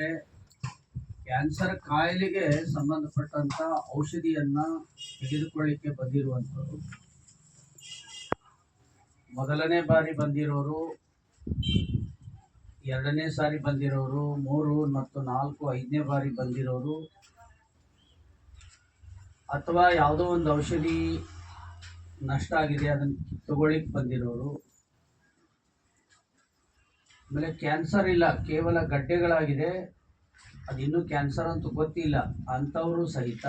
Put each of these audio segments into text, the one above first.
ವೀಕ್ಷಕರೇ ಕ್ಯಾನ್ಸರ್ ಕಾಯಿಲೆಗೆ ಸಂಬಂಧಪಟ್ಟಂತ ಔಷಧಿಯನ್ನ ತೆಗೆದುಕೊಳ್ಳಿಕ್ಕೆ ಬಂದಿರುವಂತವರು ಮೊದಲನೇ ಬಾರಿ ಬಂದಿರೋರು, ಎರಡನೇ ಸಾರಿ ಬಂದಿರೋರು, ಮೂರು ಮತ್ತು ನಾಲ್ಕು ಐದನೇ ಬಾರಿ ಬಂದಿರೋರು. ಅಥವಾ ಯಾವುದೋ ಒಂದು ಔಷಧಿ ನಷ್ಟ ಆಗಿದೆ, ಅದನ್ನು ತಗೊಳ್ಳಿಕ್ಕೆ ಬಂದಿರೋರು. ಆಮೇಲೆ ಕ್ಯಾನ್ಸರ್ ಇಲ್ಲ, ಕೇವಲ ಗಡ್ಡೆಗಳಾಗಿದೆ. ಅದಿನ್ನೂ ಕ್ಯಾನ್ಸರ್ ಅಂತೂ ಗೊತ್ತಿಲ್ಲ. ಅಂಥವರು ಸಹಿತ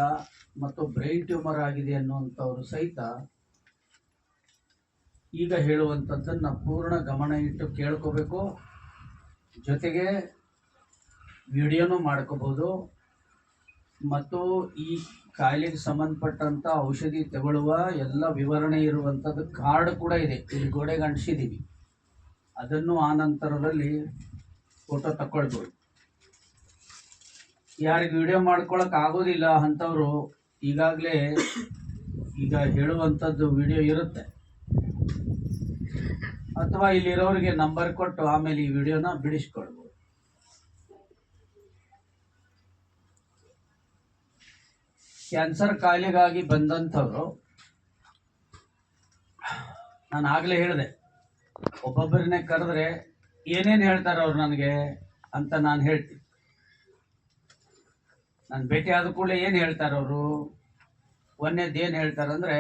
ಮತ್ತು ಬ್ರೈನ್ ಟ್ಯೂಮರ್ ಆಗಿದೆ ಅನ್ನುವಂಥವರು ಸಹಿತ ಈಗ ಹೇಳುವಂಥದ್ದನ್ನು ಪೂರ್ಣ ಗಮನ ಇಟ್ಟು ಕೇಳ್ಕೋಬೇಕು. ಜೊತೆಗೆ ವಿಡಿಯೋನೂ ಮಾಡ್ಕೋಬೋದು. ಮತ್ತು ಈ ಕಾಯಿಲೆಗೆ ಸಂಬಂಧಪಟ್ಟಂಥ ಔಷಧಿ ತಗೊಳ್ಳುವ ಎಲ್ಲ ವಿವರಣೆ ಇರುವಂಥದ್ದು ಕಾರ್ಡ್ ಕೂಡ ಇದೆ. ಇಲ್ಲಿ ಗೋಡೆಗೆ ಅಂಟಿಸಿದ್ದೀವಿ. ಅದನ್ನು ಆ ನಂತರದಲ್ಲಿ ಫೋಟೋ ತಗೊಳ್ಬೋದು ಯಾರಿಗೆ ವಿಡಿಯೋ ಮಾಡ್ಕೊಳಕ್ ಆಗೋದಿಲ್ಲ ಅಂಥವ್ರು ಈಗಾಗಲೇ ಈಗ ಹೇಳುವಂಥದ್ದು ವಿಡಿಯೋ ಇರುತ್ತೆ. ಅಥವಾ ಇಲ್ಲಿರೋರಿಗೆ ನಂಬರ್ ಕೊಟ್ಟು ಆಮೇಲೆ ಈ ವಿಡಿಯೋನ ಬಿಡಿಸ್ಕೊಳ್ಬೋದು. ಕ್ಯಾನ್ಸರ್ ಕಾಯಿಲೆಗಾಗಿ ಬಂದಂಥವ್ರು, ನಾನು ಆಗಲೇ ಹೇಳಿದೆ ಒಬ್ಬೊಬ್ಬರನ್ನೇ ಕರೆದ್ರೆ ಏನೇನು ಹೇಳ್ತಾರೆ ಅವ್ರು ನನಗೆ ಅಂತ ನಾನು ಹೇಳ್ತೀನಿ. ನಾನು ಭೇಟಿ ಆದ ಕೂಡಲೇ ಏನು ಹೇಳ್ತಾರೆ ಅವರು ಒಂದೇದು ಏನು ಹೇಳ್ತಾರೆ ಅಂದರೆ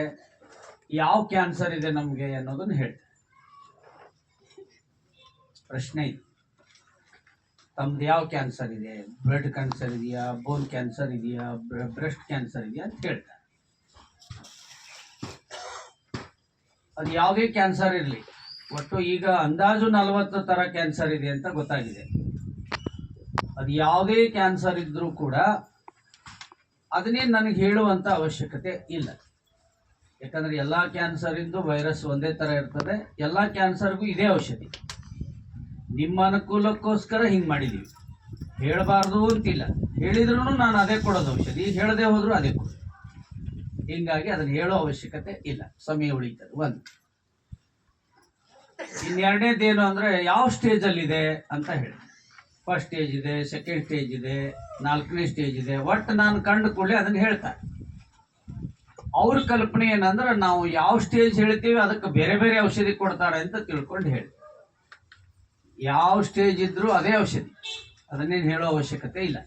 ಯಾವ ಕ್ಯಾನ್ಸರ್ ಇದೆ ನಮಗೆ ಅನ್ನೋದನ್ನು ಹೇಳ್ತಾರೆ. ಪ್ರಶ್ನೆ ಇದೆ. ತಮ್ದು ಯಾವ ಕ್ಯಾನ್ಸರ್ ಇದೆ? ಬ್ಲಡ್ ಕ್ಯಾನ್ಸರ್ ಇದೆಯಾ? ಬೋನ್ ಕ್ಯಾನ್ಸರ್ ಇದೆಯಾ? ಬ್ರೆಸ್ಟ್ ಕ್ಯಾನ್ಸರ್ ಇದೆಯಾ ಅಂತ ಹೇಳ್ತಾರೆ. ಅದು ಯಾವುದೇ ಕ್ಯಾನ್ಸರ್ ಇರಲಿ. ಒಟ್ಟು ಈಗ ಅಂದಾಜು ನಲವತ್ತು ಥರ ಕ್ಯಾನ್ಸರ್ ಇದೆ ಅಂತ ಗೊತ್ತಾಗಿದೆ. ಅದು ಯಾವುದೇ ಕ್ಯಾನ್ಸರ್ ಇದ್ದರೂ ಕೂಡ ಅದನ್ನೇ ನನಗೆ ಹೇಳುವಂಥ ಅವಶ್ಯಕತೆ ಇಲ್ಲ. ಯಾಕಂದರೆ ಎಲ್ಲ ಕ್ಯಾನ್ಸರಿಂದು ವೈರಸ್ ಒಂದೇ ಥರ ಇರ್ತದೆ. ಎಲ್ಲ ಕ್ಯಾನ್ಸರ್ಗೂ ಇದೇ ಔಷಧಿ. ನಿಮ್ಮ ಅನುಕೂಲಕ್ಕೋಸ್ಕರ ಹಿಂಗೆ ಮಾಡಿದ್ದೀವಿ ಹೇಳಬಾರ್ದು ಅಂತಿಲ್ಲ. ಹೇಳಿದ್ರು ನಾನು ಅದೇ ಕೊಡೋದು ಔಷಧಿ. ಹೇಳದೆ ಹೋದರೂ ಅದೇ ಕೊಡೋದು. ಹಿಂಗಾಗಿ ಅದನ್ನು ಹೇಳೋ ಅವಶ್ಯಕತೆ ಇಲ್ಲ. ಸಮಯ ಉಳಿತದೆ. ಒಂದು. ಇನ್ನೆರಡನೇದೇನು ಅಂದರೆ ಯಾವ ಸ್ಟೇಜಲ್ಲಿದೆ ಅಂತ ಹೇಳಿ. ಫಸ್ಟ್ ಸ್ಟೇಜ್ ಇದೆ ಸೆಕೆಂಡ್ ಸ್ಟೇಜ್ ಇದೆ, ನಾಲ್ಕನೇ ಸ್ಟೇಜ್ ಇದೆ. ಒಟ್ಟು ನಾನು ಕಂಡು ಕೂಡಲೇ ಅದನ್ನು ಹೇಳ್ತಾರೆ ಅವ್ರ ಕಲ್ಪನೆ ಏನಂದ್ರೆ ನಾವು ಯಾವ ಸ್ಟೇಜ್ ಹೇಳ್ತೀವಿ, ಅದಕ್ಕೆ ಬೇರೆ ಬೇರೆ ಔಷಧಿ ಕೊಡ್ತಾರೆ ಅಂತ ತಿಳ್ಕೊಂಡು ಹೇಳಿ. ಯಾವ ಸ್ಟೇಜ್ ಇದ್ರೂ ಅದೇ ಔಷಧಿ. ಅದನ್ನೇನು ಹೇಳೋ ಅವಶ್ಯಕತೆ ಇಲ್ಲ.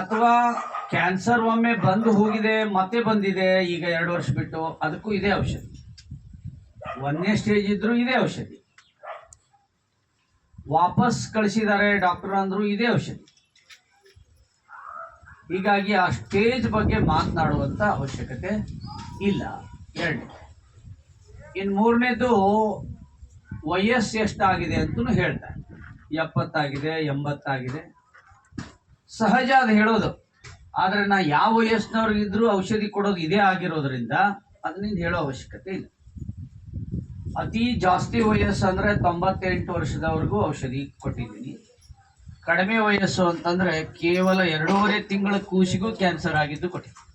ಅಥವಾ ಕ್ಯಾನ್ಸರ್ ಒಮ್ಮೆ ಬಂದು ಹೋಗಿದೆ, ಮತ್ತೆ ಬಂದಿದೆ, ಈಗ ಎರಡು ವರ್ಷ ಬಿಟ್ಟು ಅದಕ್ಕೂ ಇದೇ ಔಷಧಿ. ಒಂದನೇ ಸ್ಟೇಜ್ ಇದ್ರೂ ಇದೇ ಔಷಧಿ. ವಾಪಸ್ ಕಳಿಸಿದ್ದಾರೆ ಡಾಕ್ಟರ್ ಅಂದ್ರು ಇದೇ ಔಷಧಿ. ಹೀಗಾಗಿ ಆ ಸ್ಟೇಜ್ ಬಗ್ಗೆ ಮಾತನಾಡುವಂಥ ಅವಶ್ಯಕತೆ ಇಲ್ಲ. ಎರಡು ಇನ್ನು ಮೂರನೇದು, ವಯಸ್ಸು ಎಷ್ಟಾಗಿದೆ ಅಂತಲೂ ಹೇಳ್ತಾರೆ. ಎಪ್ಪತ್ತಾಗಿದೆ, ಎಂಬತ್ತಾಗಿದೆ. ಸಹಜ ಅದು ಹೇಳೋದು. ಆದರೆ ನಾ ಯಾವ ವಯಸ್ಸಿನವ್ರಿಗಿದ್ರೂ ಔಷಧಿ ಕೊಡೋದು ಇದೇ ಆಗಿರೋದ್ರಿಂದ ಅದನ್ನಿಂದ ಹೇಳೋ ಅವಶ್ಯಕತೆ ಇಲ್ಲ. ಅತಿ ಜಾಸ್ತಿ ವಯಸ್ಸು ಅಂದರೆ ತೊಂಬತ್ತೆಂಟು ವರ್ಷದವರೆಗೂ ಔಷಧಿ ಕೊಟ್ಟಿದ್ದೀನಿ. ಕಡಿಮೆ ವಯಸ್ಸು ಅಂತಂದರೆ ಕೇವಲ ಎರಡೂವರೆ ತಿಂಗಳ ಕೂಸಿಗೂ ಕ್ಯಾನ್ಸರ್ ಆಗಿದ್ದು ಕೊಟ್ಟಿದ್ದೀನಿ.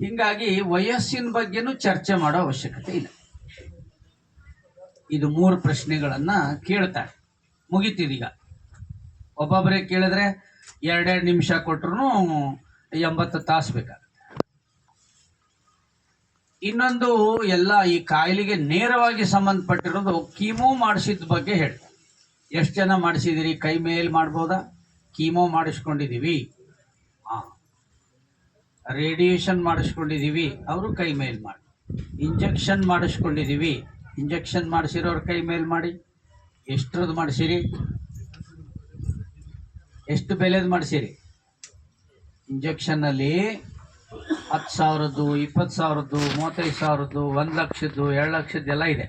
ಹೀಗಾಗಿ ವಯಸ್ಸಿನ ಬಗ್ಗೆನೂ ಚರ್ಚೆ ಮಾಡೋ ಅವಶ್ಯಕತೆ ಇಲ್ಲ. ಇದು ಮೂರು ಪ್ರಶ್ನೆಗಳನ್ನು ಕೇಳ್ತಾರೆ. ಮುಗಿತಿದೀಗ. ಒಬ್ಬೊಬ್ಬರೇ ಕೇಳಿದ್ರೆ ಎರಡೆರಡು ನಿಮಿಷ ಕೊಟ್ರು ಎಂಬತ್ತು ತಾಸು ಬೇಕಾಗುತ್ತೆ. ಇನ್ನೊಂದು ಎಲ್ಲ ಈ ಕಾಯಿಲೆಗೆ ನೇರವಾಗಿ ಸಂಬಂಧಪಟ್ಟಿರೋದು ಕೀಮೋ ಮಾಡಿಸಿದ ಬಗ್ಗೆ ಹೇಳ್ತಾರೆ. ಎಷ್ಟು ಜನ ಮಾಡಿಸಿದಿರಿ? ಕೈ ಮೇಲೆ ಮಾಡ್ಬೋದಾ? ಕೀಮೋ ಮಾಡಿಸ್ಕೊಂಡಿದ್ದೀವಿ. ಹಾಂ ರೇಡಿಯೇಷನ್ ಮಾಡಿಸ್ಕೊಂಡಿದ್ದೀವಿ. ಅವರು ಕೈ ಮೇಲೆ ಮಾಡಿ. ಇಂಜೆಕ್ಷನ್ ಮಾಡಿಸ್ಕೊಂಡಿದ್ದೀವಿ. ಇಂಜೆಕ್ಷನ್ ಮಾಡಿಸಿರೋರು ಕೈ ಮೇಲೆ ಮಾಡಿ. ಎಷ್ಟ್ರದ್ದು ಮಾಡಿಸಿರಿ? ಎಷ್ಟು ಬೆಲೆದು ಮಾಡಿಸಿರಿ? ಇಂಜೆಕ್ಷನ್ನಲ್ಲಿ ಹತ್ತು ಸಾವಿರದ್ದು, ಇಪ್ಪತ್ತು ಸಾವಿರದ್ದು, ಮೂವತ್ತೈದು ಸಾವಿರದ್ದು, ಒಂದು ಲಕ್ಷದ್ದು, ಎರಡು ಲಕ್ಷದ್ದು ಎಲ್ಲ ಇದೆ.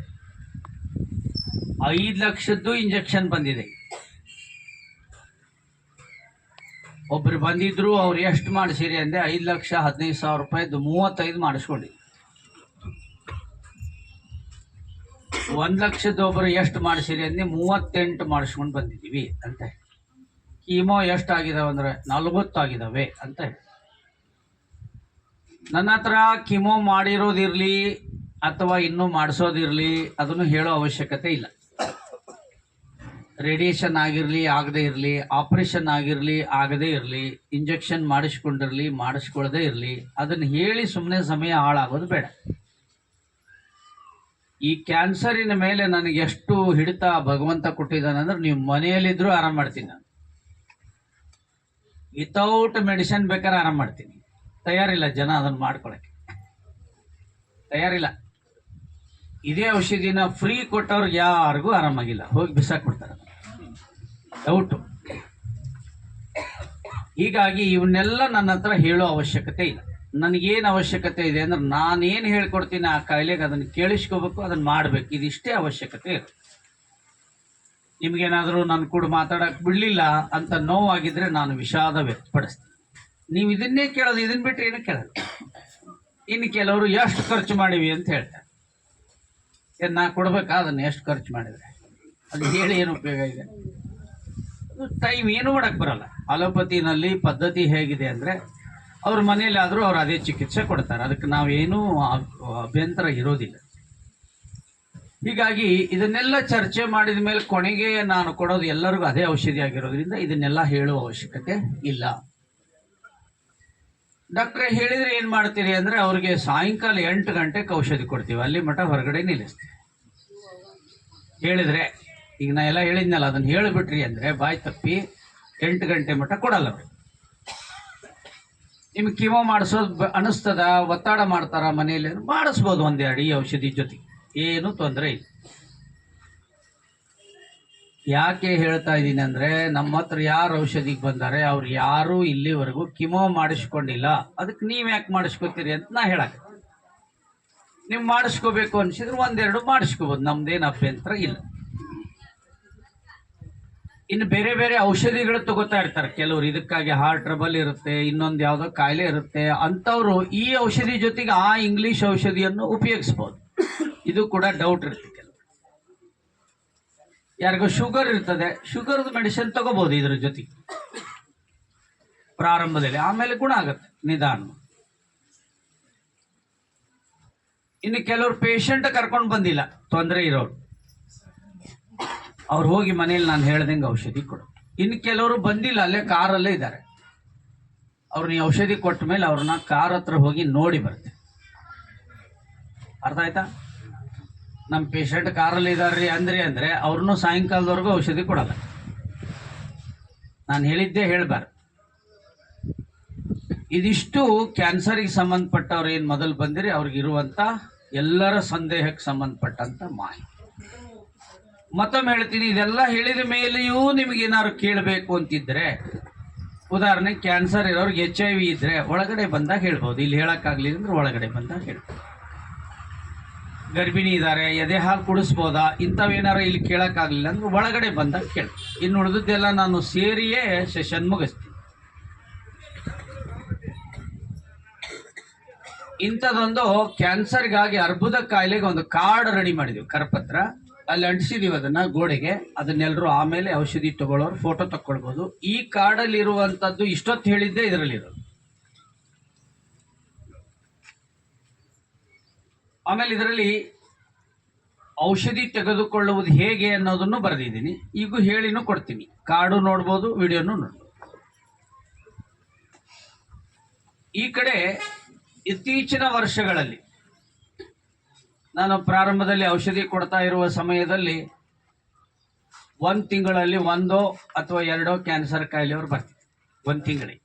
ಐದು ಲಕ್ಷದ್ದು ಇಂಜೆಕ್ಷನ್ ಬಂದಿದೆ. ಒಬ್ರು ಬಂದಿದ್ರು, ಅವ್ರು ಎಷ್ಟು ಮಾಡಿಸಿರಿ ಅಂದ್ರೆ ಐದು ಲಕ್ಷ ಹದಿನೈದು ಸಾವಿರ ರೂಪಾಯಿದು ಮೂವತ್ತೈದು ಮಾಡಿಸ್ಕೊಂಡಿ ಒಂದು ಲಕ್ಷದ ಒಬ್ಬರು ಎಷ್ಟು ಮಾಡಿಸಿರಿ ಅಂದೆ ಮೂವತ್ತೆಂಟು ಮಾಡಿಸ್ಕೊಂಡು ಬಂದಿದ್ದೀವಿ ಅಂತ ಕೀಮೋ ಅಂದರೆ ನಲ್ವತ್ತು ಆಗಿದಾವೆ ಅಂತ ಹೇಳಿ. ನನ್ನ ಹತ್ರ ಕಿಮೋ ಮಾಡಿರೋದಿರಲಿ ಅಥವಾ ಇನ್ನೂ ಮಾಡಿಸೋದಿರಲಿ ಅದನ್ನು ಹೇಳೋ ಅವಶ್ಯಕತೆ ಇಲ್ಲ. ರೇಡಿಯೇಷನ್ ಆಗಿರಲಿ, ಆಗದೇ ಇರಲಿ, ಆಪರೇಷನ್ ಆಗಿರಲಿ, ಆಗದೇ ಇರಲಿ, ಇಂಜೆಕ್ಷನ್ ಮಾಡಿಸ್ಕೊಂಡಿರಲಿ ಮಾಡಿಸ್ಕೊಳ್ಳದೇ ಇರಲಿ, ಅದನ್ನು ಹೇಳಿ ಸುಮ್ಮನೆ ಸಮಯ ಹಾಳಾಗೋದು ಬೇಡ. ಈ ಕ್ಯಾನ್ಸರಿನ ಮೇಲೆ ನನಗೆ ಎಷ್ಟು ಹಿಡಿತ ಭಗವಂತ ಕೊಟ್ಟಿದ್ದಾನೆ ಅಂದ್ರೆ ನೀವು ಮನೆಯಲ್ಲಿದ್ದರೂ ಆರಾಮ ಮಾಡ್ತೀನಿ ನಾನು. ವಿತೌಟ್ ಮೆಡಿಸಿನ್ ಬೇಕಾದ್ರೆ ಆರಾಮ್ ಮಾಡ್ತೀನಿ. ತಯಾರಿಲ್ಲ ಜನ ಅದನ್ನು ಮಾಡ್ಕೊಳಕ್ಕೆ. ತಯಾರಿಲ್ಲ. ಇದೇ ಔಷಧಿನ ಫ್ರೀ ಕೊಟ್ಟವ್ರಿಗೆ ಯಾರಿಗೂ ಆರಾಮಾಗಿಲ್ಲ. ಹೋಗಿ ಬಿಸಾಕ್ಬಿಡ್ತಾರೆ ಡೌಟು ಹೀಗಾಗಿ ಇವನ್ನೆಲ್ಲ ನನ್ನ ಹತ್ರ ಹೇಳೋ ಅವಶ್ಯಕತೆ ಇಲ್ಲ. ನನಗೇನು ಅವಶ್ಯಕತೆ ಇದೆ ಅಂದ್ರೆ ನಾನೇನು ಹೇಳ್ಕೊಡ್ತೀನಿ ಆ ಕಾಯಿಲೆಗೆ ಅದನ್ನು ಕೇಳಿಸ್ಕೋಬೇಕು, ಅದನ್ನು ಮಾಡಬೇಕು. ಇದಿಷ್ಟೇ ಅವಶ್ಯಕತೆ ಇದೆ ನಿಮ್ಗೇನಾದರೂ ನನ್ನ ಕೂಡ ಮಾತಾಡಕ್ಕೆ ಬಿಡಲಿಲ್ಲ ಅಂತ ನೋವಾಗಿದ್ರೆ ನಾನು ವಿಷಾದ ವ್ಯಕ್ತಪಡಿಸ್ತೀನಿ. ನೀವು ಇದನ್ನೇ ಕೇಳೋದು ಇದನ್ನ ಬಿಟ್ಟರೆ ಏನು ಕೇಳೋದು ಇನ್ನು ಕೆಲವರು ಎಷ್ಟು ಖರ್ಚು ಮಾಡಿವಿ ಅಂತ ಹೇಳ್ತಾರೆ. ಏನು ನಾ ಕೊಡ್ಬೇಕಾ? ಅದನ್ನು ಎಷ್ಟು ಖರ್ಚು ಮಾಡಿದರೆ? ಅದು ಹೇಳಿ ಏನು ಉಪಯೋಗ ಇದೆ? ಟೈಮ್ ಏನು ಮಾಡಕ್ಕೆ ಬರಲ್ಲ. ಅಲೋಪತಿನಲ್ಲಿ ಪದ್ಧತಿ ಹೇಗಿದೆ ಅಂದರೆ ಅವ್ರ ಮನೆಯಲ್ಲಾದರೂ ಅವ್ರು ಅದೇ ಚಿಕಿತ್ಸೆ ಕೊಡ್ತಾರೆ. ಅದಕ್ಕೆ ನಾವೇನೂ ಅಭ್ಯಂತರ ಇರೋದಿಲ್ಲ. ಹೀಗಾಗಿ ಇದನ್ನೆಲ್ಲ ಚರ್ಚೆ ಮಾಡಿದ ಮೇಲೆ ಕೊನೆಗೆ ನಾನು ಕೊಡೋದು ಎಲ್ಲರಿಗೂ ಅದೇ ಔಷಧಿ ಆಗಿರೋದ್ರಿಂದ ಇದನ್ನೆಲ್ಲ ಹೇಳುವ ಅವಶ್ಯಕತೆ ಇಲ್ಲ. ಡಾಕ್ಟ್ರೆ, ಹೇಳಿದ್ರೆ ಏನ್ ಮಾಡ್ತೀರಿ ಅಂದ್ರೆ ಅವ್ರಿಗೆ ಸಾಯಂಕಾಲ ಎಂಟು ಗಂಟೆಗೆ ಔಷಧಿ ಕೊಡ್ತೀವಿ. ಅಲ್ಲಿ ಮಠ ಹೊರಗಡೆ ನಿಲ್ಲಿಸ್ತೀವಿ. ಹೇಳಿದ್ರೆ, ಈಗ ನಾ ಎಲ್ಲ ಹೇಳಿದ್ನಲ್ಲ, ಅದನ್ನ ಹೇಳಿಬಿಟ್ರಿ ಅಂದ್ರೆ ಬಾಯಿ ತಪ್ಪಿ ಎಂಟು ಗಂಟೆ ಮಠ ಕೊಡಲ್ಲ ಅವ್ರು. ನಿಮ್ಗೆ ಕಿಮೋ ಮಾಡಿಸೋದು ಅನಿಸ್ತದ, ಒತ್ತಡ ಮಾಡ್ತಾರ ಮನೆಯಲ್ಲಿ ಮಾಡಿಸ್ಬೋದು ಒಂದೆರಡು ಈ ಔಷಧಿ ಜೊತೆಗೆ. ಏನು ತೊಂದರೆ ಇಲ್ಲ. ಯಾಕೆ ಹೇಳ್ತಾ ಇದ್ದೀನಿ ಅಂದ್ರೆ ನಮ್ಮ ಹತ್ರ ಯಾರು ಔಷಧಿಗೆ ಬಂದಾರೆ, ಅವ್ರು ಯಾರು ಇಲ್ಲಿವರೆಗೂ ಕಿಮೋ ಮಾಡಿಸ್ಕೊಂಡಿಲ್ಲ. ಅದಕ್ಕೆ ನೀವ್ ಯಾಕೆ ಮಾಡಿಸ್ಕೋತೀರಿ ಅಂತ ನಾ ಹೇಳಕ್ಕೆ ನೀವು ಮಾಡಿಸ್ಕೋಬೇಕು ಅನ್ಸಿದ್ರೆ ಒಂದೆರಡು ಮಾಡಿಸ್ಕೋಬೋದು, ನಮ್ದೇನು ಅಭ್ಯಂತರ ಇಲ್ಲ. ಇನ್ನು ಬೇರೆ ಬೇರೆ ಔಷಧಿಗಳು ತಗೋತಾ ಇರ್ತಾರೆ. ಕೆಲವರು ಇದಕ್ಕಾಗಿ ಹಾರ್ಟ್ ಟ್ರಬಲ್ ಇರುತ್ತೆ, ಇನ್ನೊಂದು ಯಾವುದೋ ಕಾಯಿಲೆ ಇರುತ್ತೆ, ಅಂಥವ್ರು ಈ ಔಷಧಿ ಜೊತೆಗೆ ಆ ಇಂಗ್ಲಿಷ್ ಔಷಧಿಯನ್ನು ಉಪಯೋಗಿಸ್ಬೋದು. ಇದು ಕೂಡ ಡೌಟ್ ಇರುತ್ತೆ ಕೆಲವು ಯಾರಿಗೂ ಶುಗರ್ ಇರ್ತದೆ ಶುಗರ್ ಮೆಡಿಸಿನ್ ತಗೋಬಹುದು ಇದ್ರ ಜೊತೆ. ಪ್ರಾರಂಭದಲ್ಲಿ ಆಮೇಲೆ ಗುಣ ಆಗುತ್ತೆ, ನಿಧಾನ. ಇನ್ನು ಕೆಲವರು ಪೇಷಂಟ್ ಕರ್ಕೊಂಡು ಬಂದಿಲ್ಲ, ತೊಂದರೆ ಇರೋರು. ಅವ್ರು ಹೋಗಿ ಮನೇಲಿ ನಾನು ಹೇಳ್ದಂಗೆ ಔಷಧಿ ಕೊಡು. ಇನ್ನು ಕೆಲವರು ಬಂದಿಲ್ಲ, ಅಲ್ಲೇ ಕಾರಲ್ಲೇ ಇದ್ದಾರೆ. ಅವ್ರನ್ನ ಔಷಧಿ ಕೊಟ್ಟ ಮೇಲೆ ಅವ್ರನ್ನ ಕಾರ್ ಹತ್ರ ಹೋಗಿ ನೋಡಿ ಬರ್ತೆ ಅರ್ಥ ಆಯ್ತಾ? ನಮ್ಮ ಪೇಷಂಟ್ ಕಾರಲ್ಲಿ ಇದಾರ್ರಿ ಅಂದ್ರಿ ಅಂದ್ರೆ ಅವ್ರನ್ನೂ ಸಾಯಂಕಾಲದವರೆಗೂ ಔಷಧಿ ಕೊಡಲ್ಲ. ನಾನು ಹೇಳಿದ್ದೆ ಹೇಳಬಾರ್ದು. ಇದಿಷ್ಟು ಕ್ಯಾನ್ಸರಿಗೆ ಸಂಬಂಧಪಟ್ಟವ್ರು ಏನು ಮೊದಲು ಬಂದಿರಿ, ಅವ್ರಿಗೆ ಇರುವಂತ ಎಲ್ಲರ ಸಂದೇಹಕ್ಕೆ ಸಂಬಂಧಪಟ್ಟಂಥ ಮಾಹಿತಿ. ಮತ್ತೊಮ್ಮೆ ಹೇಳ್ತೀನಿ, ಇದೆಲ್ಲ ಹೇಳಿದ ಮೇಲೆಯೂ ನಿಮಗೇನಾದ್ರು ಕೇಳಬೇಕು ಅಂತಿದ್ರೆ, ಉದಾಹರಣೆಗೆ ಕ್ಯಾನ್ಸರ್ ಇರೋರಿಗೆ ಎಚ್ ಐ ವಿ ಇದ್ರೆ ಒಳಗಡೆ ಬಂದಾಗ ಹೇಳ್ಬೋದು. ಇಲ್ಲಿ ಹೇಳೋಕ್ಕಾಗಲಿಲ್ಲ ಅಂದ್ರೆ ಒಳಗಡೆ ಬಂದಾಗ ಹೇಳ್ಬೋದು. ಗರ್ಭಿಣಿ ಇದ್ದಾರೆ ಎದೆ ಹಾಲು ಕುಡಿಸ್ಬೋದಾ? ಇಂಥವೇನಾರು ಇಲ್ಲಿ ಕೇಳೋಕ್ಕಾಗಲಿಲ್ಲ. ಅಂದ್ರೆ ಒಳಗಡೆ ಬಂದಾಗ ಕೇಳಿ. ಇನ್ನು ಉಳಿದದ್ದೆಲ್ಲ ನಾನು ಸೇರಿಯೇ ಸೆಷನ್ ಮುಗಿಸ್ತೀನಿ. ಇಂಥದ್ದೊಂದು ಕ್ಯಾನ್ಸರ್ಗಾಗಿ ಅರ್ಬುದ ಕಾಯಿಲೆಗೆ ಒಂದು ಕಾರ್ಡ್ ರೆಡಿ ಮಾಡಿದ್ವಿ ಕರಪತ್ರ. ಅಲ್ಲಿ ಅಂಟಿಸಿದೀವಿ ಅದನ್ನ ಗೋಡೆಗೆ. ಅದನ್ನೆಲ್ಲರೂ ಆಮೇಲೆ ಔಷಧಿ ತಗೊಳ್ಳೋರು ಫೋಟೋ ತಕ್ಕೊಳ್ಬೋದು. ಈ ಕಾರ್ಡಲ್ಲಿ ಇರುವಂತದ್ದು ಇಷ್ಟೊತ್ತು ಹೇಳಿದ್ದೇ ಇದರಲ್ಲಿರೋದು. ಆಮೇಲೆ ಇದರಲ್ಲಿ ಔಷಧಿ ತೆಗೆದುಕೊಳ್ಳುವುದು ಹೇಗೆ ಅನ್ನೋದನ್ನು ಬರೆದಿದ್ದೀನಿ. ಈಗ ಹೇಳಿನೂ ಕೊಡ್ತೀನಿ. ಕಾರ್ಡು ನೋಡ್ಬೋದು, ವಿಡಿಯೋನು ನೋಡ್ಬೋದು. ಈ ಕಡೆ ಇತ್ತೀಚಿನ ವರ್ಷಗಳಲ್ಲಿ ನಾನು ಪ್ರಾರಂಭದಲ್ಲಿ ಔಷಧಿ ಕೊಡ್ತಾ ಇರುವ ಸಮಯದಲ್ಲಿ ಒಂದು ತಿಂಗಳಲ್ಲಿ ಒಂದೋ ಅಥವಾ ಎರಡೋ ಕ್ಯಾನ್ಸರ್ ಕಾಯಿಲೆಯವರು ಬರ್ತಿದ್ದೆ ಒಂದು ತಿಂಗಳಿಗೆ.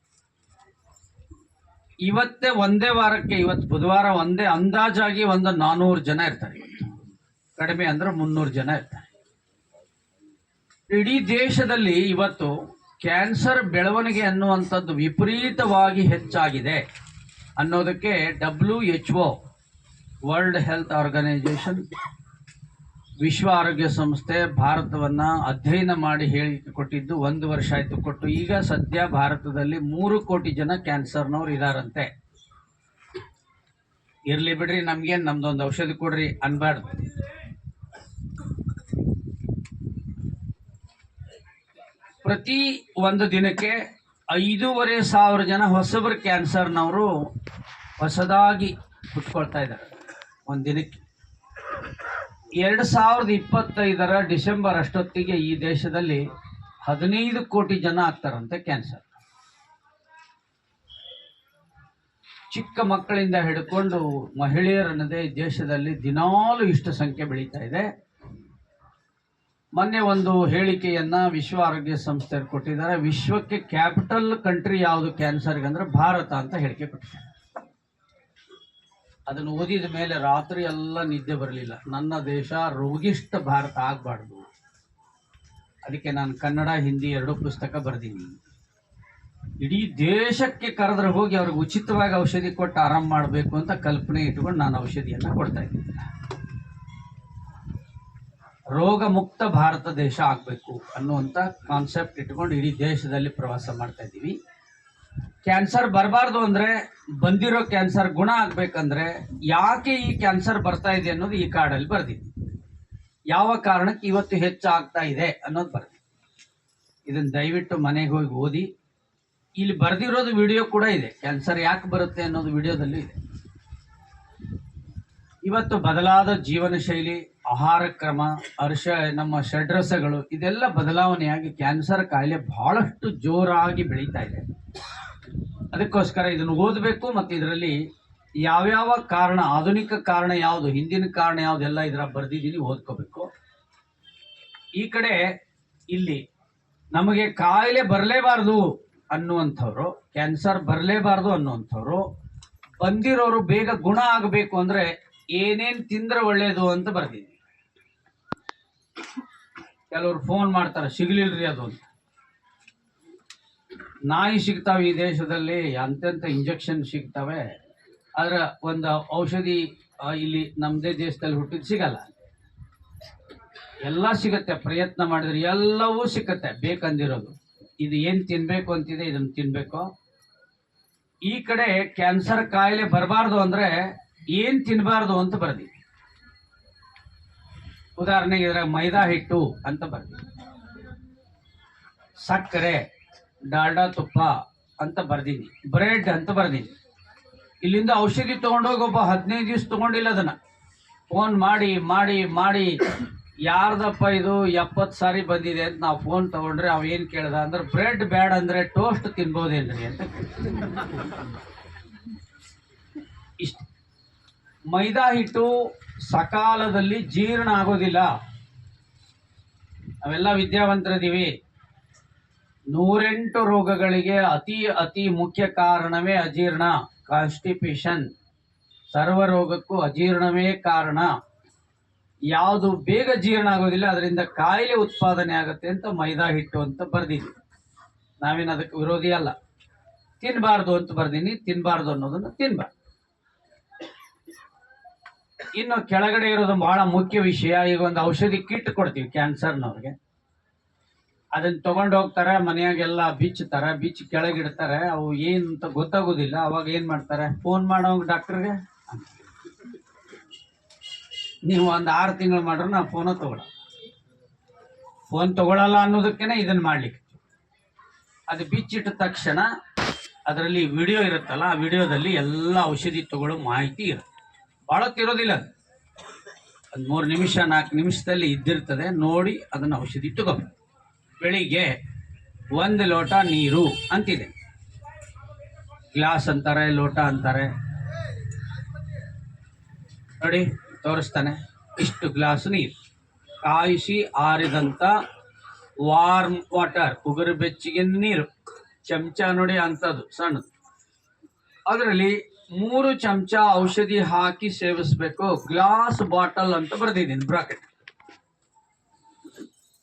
ಇವತ್ತೇ ಒಂದೇ ವಾರಕ್ಕೆ, ಇವತ್ತು ಬುಧವಾರ ಒಂದೇ ಅಂದಾಜಾಗಿ ಒಂದು ನಾನೂರು ಜನ ಇರ್ತಾರೆ. ಇವತ್ತು ಕಡಿಮೆ ಅಂದ್ರೆ ಮುನ್ನೂರು ಜನ ಇರ್ತಾರೆ. ಇಡೀ ದೇಶದಲ್ಲಿ ಇವತ್ತು ಕ್ಯಾನ್ಸರ್ ಬೆಳವಣಿಗೆ ಅನ್ನುವಂಥದ್ದು ವಿಪರೀತವಾಗಿ ಹೆಚ್ಚಾಗಿದೆ ಅನ್ನೋದಕ್ಕೆ W H O world health organisation ವಿಶ್ವ ಆರೋಗ್ಯ ಸಂಸ್ಥೆ ಭಾರತವನ್ನ ಅಧ್ಯಯನ ಮಾಡಿ ಹೇಳಿಕೆ ಕೊಟ್ಟಿದ್ದು ಒಂದು ವರ್ಷ ಆಯ್ತು. ಕೊಟ್ಟು ಈಗ ಸದ್ಯ ಭಾರತದಲ್ಲಿ ಮೂರು ಕೋಟಿ ಜನ ಕ್ಯಾನ್ಸರ್ನವ್ರು ಇದಾರಂತೆ. ಇರ್ಲಿ ಬಿಡ್ರಿ ನಮ್ಗೆ ನಮ್ದೊಂದು ಔಷಧಿ ಕೊಡ್ರಿ ಅನ್ಬಾರ್ದು. ಪ್ರತಿ ಒಂದು ದಿನಕ್ಕೆ ಐದೂವರೆ ಸಾವಿರ ಜನ ಹೊಸಬರು ಕ್ಯಾನ್ಸರ್ನವರು ಹೊಸದಾಗಿ ಹುಟ್ಕೊಳ್ತಾ ಇದ್ದಾರೆ. ಒಂದು ದಿನಕ್ಕೆ. ಎರಡು ಸಾವಿರದ ಇಪ್ಪತ್ತೈದರ ಡಿಸೆಂಬರ್ ಅಷ್ಟೊತ್ತಿಗೆ ಈ ದೇಶದಲ್ಲಿ ಹದಿನೈದು ಕೋಟಿ ಜನ ಆಗ್ತಾರಂತೆ ಕ್ಯಾನ್ಸರ್. ಚಿಕ್ಕ ಮಕ್ಕಳಿಂದ ಹಿಡ್ಕೊಂಡು ಮಹಿಳೆಯರನ್ನದೆ ದೇಶದಲ್ಲಿ ದಿನಾಲು ಇಷ್ಟು ಸಂಖ್ಯೆ ಬೆಳೀತಾ ಇದೆ. ಮೊನ್ನೆ ಒಂದು ಹೇಳಿಕೆಯನ್ನ ವಿಶ್ವ ಆರೋಗ್ಯ ಸಂಸ್ಥೆಯವರು ಕೊಟ್ಟಿದ್ದಾರೆ. ವಿಶ್ವಕ್ಕೆ ಕ್ಯಾಪಿಟಲ್ ಕಂಟ್ರಿ ಯಾವುದು ಕ್ಯಾನ್ಸರ್ಗೆ ಅಂದ್ರೆ ಭಾರತ ಅಂತ ಹೇಳಿಕೆ ಕೊಟ್ಟಿದ್ದಾರೆ. ಅದನ್ನು ಓದಿದ ಮೇಲೆ ರಾತ್ರಿ ಎಲ್ಲ ನಿದ್ದೆ ಬರಲಿಲ್ಲ. ನನ್ನ ದೇಶ ರೋಗಿಷ್ಠ ಭಾರತ ಆಗಬಾರ್ದು. ಅದಕ್ಕೆ ನಾನು ಕನ್ನಡ, ಹಿಂದಿ ಎರಡೂ ಪುಸ್ತಕ ಬರೆದೀನಿ. ಇಡೀ ದೇಶಕ್ಕೆ ಕರೆದ್ರೆ ಹೋಗಿ ಅವ್ರಿಗೆ ಉಚಿತವಾಗಿ ಔಷಧಿ ಕೊಟ್ಟು ಆರಾಮ್ ಮಾಡಬೇಕು ಅಂತ ಕಲ್ಪನೆ ಇಟ್ಕೊಂಡು ನಾನು ಔಷಧಿಯನ್ನು ಕೊಡ್ತಾ ಇದ್ದೀನಿ. ರೋಗ ಮುಕ್ತ ಭಾರತ ದೇಶ ಆಗಬೇಕು ಅನ್ನುವಂಥ ಕಾನ್ಸೆಪ್ಟ್ ಇಟ್ಕೊಂಡು ಇಡೀ ದೇಶದಲ್ಲಿ ಪ್ರವಾಸ ಮಾಡ್ತಾ ಇದ್ದೀವಿ. ಕ್ಯಾನ್ಸರ್ ಬರಬಾರ್ದು ಅಂದ್ರೆ ಬಂದಿರೋ ಕ್ಯಾನ್ಸರ್ ಗುಣ ಆಗ್ಬೇಕಂದ್ರೆ ಯಾಕೆ ಈ ಕ್ಯಾನ್ಸರ್ ಬರ್ತಾ ಇದೆ ಅನ್ನೋದು ಈ ಕಾರ್ಡಲ್ಲಿ ಬರ್ದಿದೆ. ಯಾವ ಕಾರಣಕ್ಕೆ ಇವತ್ತು ಹೆಚ್ಚಾಗ್ತಾ ಇದೆ ಅನ್ನೋದು ಬರ್ದಿದೆ. ಇದನ್ನ ದಯವಿಟ್ಟು ಮನೆಗೆ ಹೋಗಿ ಓದಿ. ಇಲ್ಲಿ ಬರ್ದಿರೋದು ವಿಡಿಯೋ ಕೂಡ ಇದೆ. ಕ್ಯಾನ್ಸರ್ ಯಾಕೆ ಬರುತ್ತೆ ಅನ್ನೋದು ವಿಡಿಯೋದಲ್ಲೂ ಇದೆ. ಇವತ್ತು ಬದಲಾದ ಜೀವನ ಶೈಲಿ, ಆಹಾರ ಕ್ರಮ ಅರ್ಷ ನಮ್ಮ ಷಡ್ರಸಗಳು, ಇದೆಲ್ಲ ಬದಲಾವಣೆಯಾಗಿ ಕ್ಯಾನ್ಸರ್ ಕಾಯಿಲೆ ಬಹಳಷ್ಟು ಜೋರಾಗಿ ಬೆಳೀತಾ ಇದೆ. ಅದಕ್ಕೋಸ್ಕರ ಇದನ್ನು ಓದಬೇಕು ಮತ್ತು ಇದರಲ್ಲಿ ಯಾವ್ಯಾವ ಕಾರಣ, ಆಧುನಿಕ ಕಾರಣ ಯಾವುದು, ಹಿಂದಿನ ಕಾರಣ ಯಾವುದು ಎಲ್ಲ ಇದರ ಬರೆದಿದ್ದೀನಿ ಓದ್ಕೋಬೇಕು. ಈ ಕಡೆ ಇಲ್ಲಿ ನಮಗೆ ಕಾಯಿಲೆ ಬರಲೇಬಾರ್ದು ಅನ್ನುವಂಥವ್ರು, ಕ್ಯಾನ್ಸರ್ ಬರಲೇಬಾರ್ದು ಅನ್ನುವಂಥವ್ರು, ಬಂದಿರೋರು ಬೇಗ ಗುಣ ಆಗಬೇಕು ಅಂದರೆ ಏನೇನು ತಿಂದ್ರೆ ಒಳ್ಳೆಯದು ಅಂತ ಬರೆದಿದ್ದೀನಿ ಕೆಲವರು ಫೋನ್ ಮಾಡ್ತಾರೆ, ಸಿಗ್ಲಿಲ್ರಿ ಅದು ಅಂತ. ನಾಯಿ ಸಿಗ್ತಾವೆ ಈ ದೇಶದಲ್ಲಿ, ಅಂತೆಂತ ಇಂಜೆಕ್ಷನ್ ಸಿಗ್ತವೆ. ಆದ್ರೆ ಒಂದು ಔಷಧಿ ಇಲ್ಲಿ ನಮ್ಮದೇ ದೇಶದಲ್ಲಿ ಹುಟ್ಟಿದ್ ಸಿಗಲ್ಲ. ಎಲ್ಲ ಸಿಗತ್ತೆ, ಪ್ರಯತ್ನ ಮಾಡಿದ್ರೆ ಎಲ್ಲವೂ ಸಿಕ್ಕತ್ತೆ ಬೇಕಂದಿರೋದು. ಇದು ಏನು ತಿನ್ನಬೇಕು ಅಂತಿದೆ, ಇದನ್ನು ತಿನ್ನಬೇಕು ಈ ಕಡೆ ಕ್ಯಾನ್ಸರ್ ಕಾಯಿಲೆ ಬರಬಾರ್ದು ಅಂದ್ರೆ ಏನು ತಿನ್ನಬಾರ್ದು ಅಂತ ಬರ್ದಿ. ಉದಾಹರಣೆಗೆ ಇದ್ರಾಗ ಮೈದಾ ಹಿಟ್ಟು ಅಂತ ಬರ್ದಿ. ಸಕ್ಕರೆ ಡಾಲ್ಡಾ ತುಪ್ಪ ಅಂತ ಬರ್ದೀನಿ. ಬ್ರೆಡ್ ಅಂತ ಬರ್ದೀನಿ. ಇಲ್ಲಿಂದ ಔಷಧಿ ತೊಗೊಂಡೋಗಿ ಒಬ್ಬ ಹದಿನೈದು ದಿವಸ ತೊಗೊಂಡಿಲ್ಲ ಅದನ್ನ. ಫೋನ್ ಮಾಡಿ ಮಾಡಿ ಮಾಡಿ. ಯಾರ್ದಪ್ಪ ಇದು ಎಪ್ಪತ್ತು ಸಾರಿ ಬಂದಿದೆ ಅಂತ ನಾವು ಫೋನ್ ತಗೊಂಡ್ರೆ ಅವ ಏನ್ ಕೇಳ್ದ ಅಂದ್ರೆ, ಬ್ರೆಡ್ ಬ್ಯಾಡ್ ಅಂದ್ರೆ ಟೋಸ್ಟ್ ತಿನ್ಬೋದೇನ್ರಿ ಅಂತ. ಇಷ್ಟ ಮೈದಾ ಹಿಟ್ಟು ಸಕಾಲದಲ್ಲಿ ಜೀರ್ಣ ಆಗೋದಿಲ್ಲ. ನಾವೆಲ್ಲ ವಿದ್ಯಾವಂತರಿದ್ದೀವಿ. ನೂರೆಂಟು ರೋಗಗಳಿಗೆ ಅತಿ ಅತಿ ಮುಖ್ಯ ಕಾರಣವೇ ಅಜೀರ್ಣ ಕಾನ್ಸ್ಟಿಪೇಷನ್ ಸರ್ವ ರೋಗಕ್ಕೂ ಅಜೀರ್ಣವೇ ಕಾರಣ. ಯಾವುದು ಬೇಗ ಜೀರ್ಣ ಆಗೋದಿಲ್ಲ, ಅದರಿಂದ ಕಾಯಿಲೆ ಉತ್ಪಾದನೆ ಆಗುತ್ತೆ ಅಂತ ಮೈದಾ ಹಿಟ್ಟು ಅಂತ ಬರ್ದಿದ್ವಿ. ನಾವೇನು ಅದಕ್ಕೆ ವಿರೋಧಿ ಅಲ್ಲ. ತಿನ್ನಬಾರ್ದು ಅಂತ ಬರ್ದೀನಿ ತಿನ್ನಬಾರ್ದು ಅನ್ನೋದನ್ನು ತಿನ್ನಬಾರ್ದು ಇನ್ನು ಕೆಳಗಡೆ ಇರೋದು ಬಹಳ ಮುಖ್ಯ ವಿಷಯ, ಈಗ ಒಂದು ಔಷಧಿ ಕಿಟ್ ಕೊಡ್ತೀವಿ ಕ್ಯಾನ್ಸರ್ನವ್ರಿಗೆ ಅದನ್ನ ತಗೊಂಡ್ ಹೋಗ್ತಾರೆ, ಮನೆಯಾಗೆಲ್ಲ ಬಿಚ್ಚುತ್ತಾರೆ ಬಿಚ್ಚಿ ಕೆಳಗಿಡ್ತಾರೆ. ಅವು ಏನು ಅಂತ ಗೊತ್ತಾಗೋದಿಲ್ಲ. ಅವಾಗ ಏನ್ ಮಾಡ್ತಾರೆ? ಫೋನ್ ಮಾಡೋ ಡಾಕ್ಟರ್ಗೆ. ನೀವು ಒಂದು ಆರು ತಿಂಗಳು ಮಾಡ್ರೆ ನಾವು ಫೋನ ತಗೊಳ ಫೋನ್ ತಗೊಳಲ್ಲ ಅನ್ನೋದಕ್ಕೇನೆ ಇದನ್ನ ಮಾಡ್ಲಿಕ್ಕೆ. ಅದು ಬಿಚ್ಚಿಟ್ಟ ತಕ್ಷಣ ಅದರಲ್ಲಿ ವಿಡಿಯೋ ಇರುತ್ತಲ್ಲ, ಆ ವಿಡಿಯೋದಲ್ಲಿ ಎಲ್ಲ ಔಷಧಿ ತಗೊಳ್ಳೋ ಮಾಹಿತಿ ಇರುತ್ತೆ. ಭಾಳತ್ತಿರೋದಿಲ್ಲ ಅದು. ಒಂದು ಮೂರು ನಿಮಿಷ, ನಾಲ್ಕು ನಿಮಿಷದಲ್ಲಿ ಇದ್ದಿರ್ತದೆ. ನೋಡಿ ಅದನ್ನು ಔಷಧಿ ತಗೋಬೇಕು. ಬೆಳಿಗ್ಗೆ ಒಂದು ಲೋಟ ನೀರು ಅಂತಿದೆ. ಗ್ಲಾಸ್ ಅಂತಾರೆ, ಲೋಟ ಅಂತಾರೆ. ನೋಡಿ, ತೋರಿಸ್ತಾನೆ. ಇಷ್ಟು ಗ್ಲಾಸ್ ನೀರು. ಕಾಯಿಸಿ ಆರಿದಂಥ ವಾರ್ಮ್ ವಾಟರ್, ಉಗುರು ಬೆಚ್ಚಗಿನ ನೀರು. ಚಮಚ ನೋಡಿ ಅಂಥದ್ದು, ಸಣ್ಣದು. ಅದರಲ್ಲಿ ಮೂರು ಚಮಚ ಔಷಧಿ ಹಾಕಿ ಸೇವಿಸಬೇಕು. ಗ್ಲಾಸ್ ಬಾಟಲ್ ಅಂತ ಬರೆದಿದ್ದೀನಿ, ಬ್ರಾಕೆಟ್.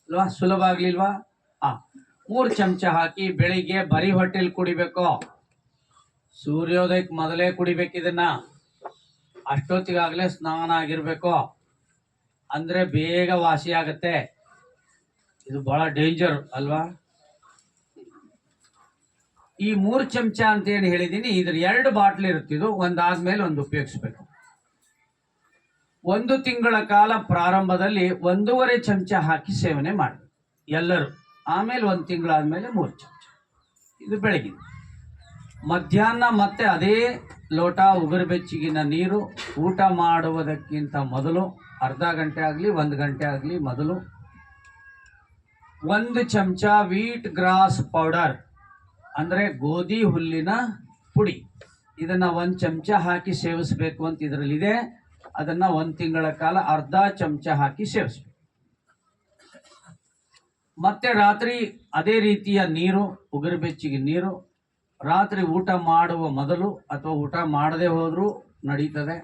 ಅಲ್ವಾ, ಸುಲಭ ಆಗ್ಲಿಲ್ವಾ? ಮೂರು ಚಮಚ ಹಾಕಿ ಬೆಳಿಗ್ಗೆ ಬರೀ ಹೊಟ್ಟೆಲ್ ಕುಡಿಬೇಕು. ಸೂರ್ಯೋದಯಕ್ಕೆ ಮೊದಲೇ ಕುಡಿಬೇಕು ಇದನ್ನ. ಅಷ್ಟೊತ್ತಿಗಾಗಲೇ ಸ್ನಾನ ಆಗಿರಬೇಕು. ಅಂದ್ರೆ ಬೇಗ ವಾಸಿ ಆಗತ್ತೆ. ಇದು ಬಹಳ ಡೇಂಜರ್ ಅಲ್ವಾ? ಈ ಮೂರು ಚಮಚ ಅಂತ ಏನು ಹೇಳಿದೀನಿ, ಇದ್ರ ಎರಡು ಬಾಟ್ಲ್ ಇರುತ್ತಿದ್ದು ಒಂದಾದ್ಮೇಲೆ ಒಂದು ಉಪಯೋಗಿಸ್ಬೇಕು. ಒಂದು ತಿಂಗಳ ಕಾಲ ಪ್ರಾರಂಭದಲ್ಲಿ ಒಂದೂವರೆ ಚಮಚ ಹಾಕಿ ಸೇವನೆ ಮಾಡಬೇಕು. ಎಲ್ಲರೂ. ಆಮೇಲೆ ಒಂದು ತಿಂಗಳಾದಮೇಲೆ ಮೂರು ಚಮಚ. ಇದು ಬೆಳಗಿನ. ಮಧ್ಯಾಹ್ನ ಮತ್ತೆ ಅದೇ ಲೋಟ, ಉಗುರು ಬೆಚ್ಚಗಿನ ನೀರು, ಊಟ ಮಾಡುವುದಕ್ಕಿಂತ ಮೊದಲು, ಅರ್ಧ ಗಂಟೆ ಆಗಲಿ, ಒಂದು ಗಂಟೆ ಆಗಲಿ ಮೊದಲು ಒಂದು ಚಮಚ ವೀಟ್ ಗ್ರಾಸ್ ಪೌಡರ್ ಅಂದರೆ ಗೋಧಿ ಹುಲ್ಲಿನ ಪುಡಿ. ಇದನ್ನು ಒಂದು ಚಮಚ ಹಾಕಿ ಸೇವಿಸಬೇಕು ಅಂತ ಇದರಲ್ಲಿದೆ. ಅದನ್ನು ಒಂದು ತಿಂಗಳ ಕಾಲ ಅರ್ಧ ಚಮಚ ಹಾಕಿ ಸೇವಿಸಬೇಕು. ಮತ್ತೆ ರಾತ್ರಿ ಅದೇ ರೀತಿಯ ನೀರು, ಉಗುರು ಬೆಚ್ಚಿಗೆ ನೀರು, ರಾತ್ರಿ ಊಟ ಮಾಡುವ ಮೊದಲು ಅಥವಾ ಊಟ ಮಾಡದೆ ಹೋದರೂ ನಡೀತದೆ.